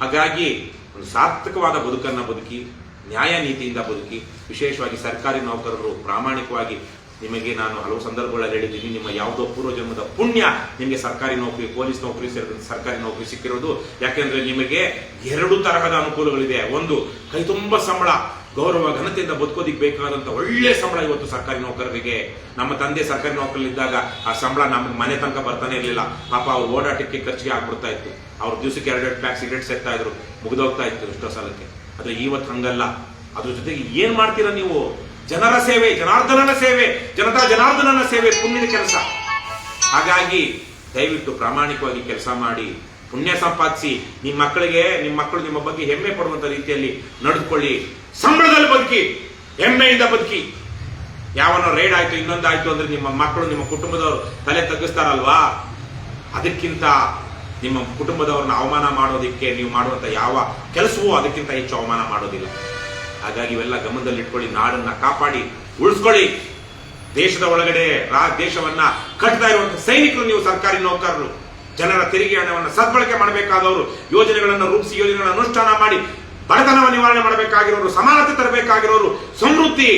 ಹಾಗಾಗಿ ಒಂದು ಸಾರ್ಥಕವಾದ ಬದುಕನ್ನು ಬದುಕಿ ನ್ಯಾಯ ನೀತಿಯಿಂದ ಬದುಕಿ, ವಿಶೇಷವಾಗಿ ಸರ್ಕಾರಿ ನೌಕರರು ಪ್ರಾಮಾಣಿಕವಾಗಿ ನಿಮಗೆ ನಾನು ಹಲವು ಸಂದರ್ಭಗಳಲ್ಲಿ ಹೇಳಿದ್ದೀನಿ, ನಿಮ್ಮ ಯಾವುದೋ ಪೂರ್ವಜನ್ಮದ ಪುಣ್ಯ ನಿಮಗೆ ಸರ್ಕಾರಿ ನೌಕರಿ, ಪೊಲೀಸ್ ನೌಕರಿ ಸೇರಿದಂತೆ ಸರ್ಕಾರಿ ನೌಕರಿ ಸಿಕ್ಕಿರೋದು. ಯಾಕೆಂದ್ರೆ ನಿಮಗೆ ಎರಡು ತರಹದ ಅನುಕೂಲಗಳಿದೆ. ಒಂದು, ಕೈ ತುಂಬ ಸಂಬಳ. ಗೌರವ, ಘನತೆಯಿಂದ ಬದುಕೋದಿಕ್ ಬೇಕಾದಂತ ಒಳ್ಳೆ ಸಂಬಳ ಇವತ್ತು ಸರ್ಕಾರಿ ನೌಕರರಿಗೆ. ನಮ್ಮ ತಂದೆ ಸರ್ಕಾರಿ ನೌಕರಲ್ಲಿದ್ದಾಗ ಆ ಸಂಬಳ ನಮ್ಮ ಮನೆ ತನಕ ಬರ್ತಾನೆ ಇರಲಿಲ್ಲ. ಪಾಪ ಅವ್ರು ಓಡಾಟಕ್ಕೆ ಖರ್ಚಿಗೆ ಆಗ್ಬಿಡ್ತಾ ಇತ್ತು. ಅವ್ರ ದಿವಸಕ್ಕೆ ಎರಡೆರಡು ಪ್ಯಾಕ್ ಸಿಗರೇಟ್ ಸೇರ್ತಾ ಇದ್ರು. ಮುಗಿದೋಗ್ತಾ ಇತ್ತು ಎಷ್ಟೋ ಸಾಲಕ್ಕೆ. ಆದ್ರೆ ಇವತ್ತು ಹಂಗಲ್ಲ. ಅದ್ರ ಜೊತೆಗೆ ಏನ್ ಮಾಡ್ತೀರಾ ನೀವು? ಜನರ ಸೇವೆ, ಜನಾರ್ದನನ ಸೇವೆ, ಜನತಾ ಜನಾರ್ದನನ ಸೇವೆ ಪುಣ್ಯದ ಕೆಲಸ. ಹಾಗಾಗಿ ದಯವಿಟ್ಟು ಪ್ರಾಮಾಣಿಕವಾಗಿ ಕೆಲಸ ಮಾಡಿ, ಪುಣ್ಯ ಸಂಪಾದಿಸಿ ನಿಮ್ಮ ಮಕ್ಕಳಿಗೆ ನಿಮ್ಮ ಮಕ್ಕಳು ನಿಮ್ಮ ಬಗ್ಗೆ ಹೆಮ್ಮೆ ಪಡುವಂತ ರೀತಿಯಲ್ಲಿ ನಡೆದುಕೊಳ್ಳಿ. ಸಂಬಳದಲ್ಲಿ ಬದುಕಿ, ಹೆಮ್ಮೆಯಿಂದ ಬದುಕಿ. ಯಾವನೋ ರೇಡ್ ಆಯ್ತು ಇನ್ನೊಂದಾಯ್ತು ಅಂದ್ರೆ ನಿಮ್ಮ ಮಕ್ಕಳು ನಿಮ್ಮ ಕುಟುಂಬದವರು ತಲೆ ತಗ್ಗಿಸ್ತಾರಲ್ವಾ? ಅದಕ್ಕಿಂತ ನಿಮ್ಮ ಕುಟುಂಬದವ್ರನ್ನ ಅವಮಾನ ಮಾಡೋದಕ್ಕೆ ನೀವು ಮಾಡುವಂತ ಯಾವ ಕೆಲಸವೂ ಅದಕ್ಕಿಂತ ಹೆಚ್ಚು ಅವಮಾನ ಮಾಡೋದಿಲ್ಲ. ಹಾಗಾಗಿ ಇವೆಲ್ಲ ಗಮನದಲ್ಲಿಟ್ಕೊಳ್ಳಿ, ನಾಡನ್ನ ಕಾಪಾಡಿ, ಉಳಿಸ್ಕೊಳ್ಳಿ. ದೇಶದ ಒಳಗಡೆ ರಾ, ದೇಶವನ್ನ ಕಟ್ತಾ ಇರುವಂತ ಸೈನಿಕರು ನೀವು ಸರ್ಕಾರಿ ನೌಕರರು. ಜನರ ತೆರಿಗೆ ಹಣವನ್ನು ಸದ್ಬಳಕೆ ಮಾಡಬೇಕಾದವರು, ಯೋಜನೆಗಳನ್ನು ರೂಪಿಸಿ, ಯೋಜನೆಗಳನ್ನು ಅನುಷ್ಠಾನ ಮಾಡಿ ಬಡತನ ನಿವಾರಣೆ ಮಾಡಬೇಕಾಗಿರೋರು, ಸಮಾನತೆ ತರಬೇಕಾಗಿರೋರು, ಸಮೃದ್ಧಿ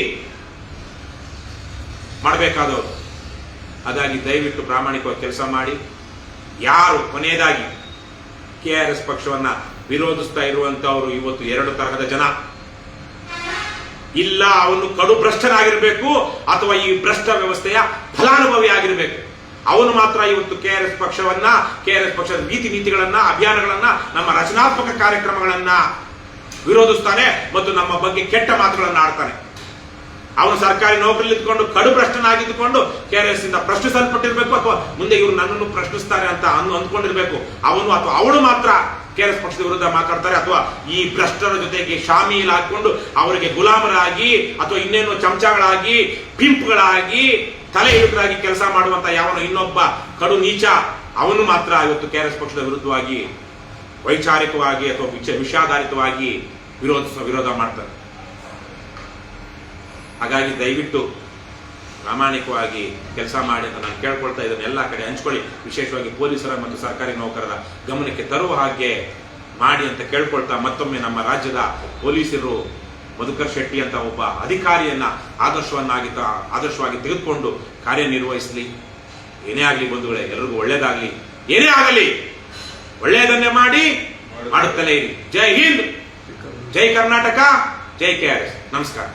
ಮಾಡಬೇಕಾದವರು. ಹಾಗಾಗಿ ದಯವಿಟ್ಟು ಪ್ರಾಮಾಣಿಕವಾಗಿ ಕೆಲಸ ಮಾಡಿ. ಯಾರು ಕೊನೆಯದಾಗಿ ಕೆ ಆರ್ ಎಸ್ ಪಕ್ಷವನ್ನ ವಿರೋಧಿಸ್ತಾ ಇರುವಂತವರು ಇವತ್ತು ಎರಡು ತರಹದ ಜನ. ಇಲ್ಲ, ಅವನು ಕಡು ಭ್ರಷ್ಟನಾಗಿರಬೇಕು ಅಥವಾ ಈ ಭ್ರಷ್ಟ ವ್ಯವಸ್ಥೆಯ ಫಲಾನುಭವಿ ಆಗಿರಬೇಕು. ಅವನು ಮಾತ್ರ ಇವತ್ತು ಕೆ ಆರ್ ಎಸ್ ಪಕ್ಷವನ್ನ ಕೆ ಆರ್ ಎಸ್ ಪಕ್ಷದ ನೀತಿ ನೀತಿಗಳನ್ನ, ಅಭಿಯಾನಗಳನ್ನ, ನಮ್ಮ ರಚನಾತ್ಮಕ ಕಾರ್ಯಕ್ರಮಗಳನ್ನ ವಿರೋಧಿಸ್ತಾನೆ ಮತ್ತು ನಮ್ಮ ಬಗ್ಗೆ ಕೆಟ್ಟ ಮಾತುಗಳನ್ನು ಆಡ್ತಾನೆ. ಅವನು ಸರ್ಕಾರಿ ನೌಕರಿ ಇದ್ಕೊಂಡು ಕಡು ಪ್ರಶ್ನಾಗಿದ್ದುಕೊಂಡು ಕೆ ಆರ್ ಎಸ್ ಇಂದ ಪ್ರಶ್ನಿಸಲ್ಪಟ್ಟಿರ್ಬೇಕು ಅಥವಾ ಮುಂದೆ ಇವರು ನನ್ನನ್ನು ಪ್ರಶ್ನಿಸ್ತಾರೆ ಅಂತ ಅನ್ನು ಅಂದ್ಕೊಂಡಿರ್ಬೇಕು. ಅವನು ಅಥವಾ ಅವಳು ಮಾತ್ರ ಕೆ ಆರ್ ಎಸ್ ಪಕ್ಷದ ವಿರುದ್ಧ ಮಾತಾಡ್ತಾರೆ ಅಥವಾ ಈ ಭ್ರಷ್ಟರ ಜೊತೆಗೆ ಶಾಮೀಲ್ ಹಾಕೊಂಡು ಅವರಿಗೆ ಗುಲಾಮರಾಗಿ ಅಥವಾ ಇನ್ನೇನು ಚಮಚಗಳಾಗಿ, ಪಿಂಪ್ಗಳಾಗಿ, ತಲೆ ಹಿಡಿದಾಗಿ ಕೆಲಸ ಮಾಡುವಂತ ಯಾವನು ಇನ್ನೊಬ್ಬ ಕಡು ನೀಚ, ಅವನು ಮಾತ್ರ ಇವತ್ತು ಕೆ ಆರ್ ಎಸ್ ಪಕ್ಷದ ವಿರುದ್ಧವಾಗಿ ವೈಚಾರಿಕವಾಗಿ ಅಥವಾ ವಿಷಾಧಾರಿತವಾಗಿ ವಿರೋಧಿಸ ವಿರೋಧ ಮಾಡ್ತಾರೆ ಹಾಗಾಗಿ ದಯವಿಟ್ಟು ಪ್ರಾಮಾಣಿಕವಾಗಿ ಕೆಲಸ ಮಾಡಿ ಅಂತ ನಾನು ಕೇಳ್ಕೊಳ್ತಾ ಇದ್ದೇನೆ. ಎಲ್ಲ ಕಡೆ ಹಂಚ್ಕೊಳ್ಳಿ. ವಿಶೇಷವಾಗಿ ಪೊಲೀಸರ ಮತ್ತು ಸರ್ಕಾರಿ ನೌಕರರ ಗಮನಕ್ಕೆ ತರುವ ಹಾಗೆ ಮಾಡಿ ಅಂತ ಕೇಳ್ಕೊಳ್ತಾ ಮತ್ತೊಮ್ಮೆ ನಮ್ಮ ರಾಜ್ಯದ ಪೊಲೀಸರು ಮಧುಕರ್ ಶೆಟ್ಟಿ ಅಂತ ಒಬ್ಬ ಅಧಿಕಾರಿಯನ್ನ ಆದರ್ಶವನ್ನಾಗಿ ಆದರ್ಶವಾಗಿ ತೆಗೆದುಕೊಂಡು ಕಾರ್ಯನಿರ್ವಹಿಸಲಿ. ಏನೇ ಆಗಲಿ ಬಂಧುಗಳೇ ಎಲ್ಲರಿಗೂ ಒಳ್ಳೇದಾಗಲಿ. ಏನೇ ಆಗಲಿ, ಒಳ್ಳೆಯದನ್ನೇ ಮಾಡಿ ಮಾಡುತ್ತಲೇ ಇರಿ. ಜೈ ಹಿಂದ್, ಜೈ ಕರ್ನಾಟಕ, ಜೈ ಕೆ ನಮಸ್ಕಾರ.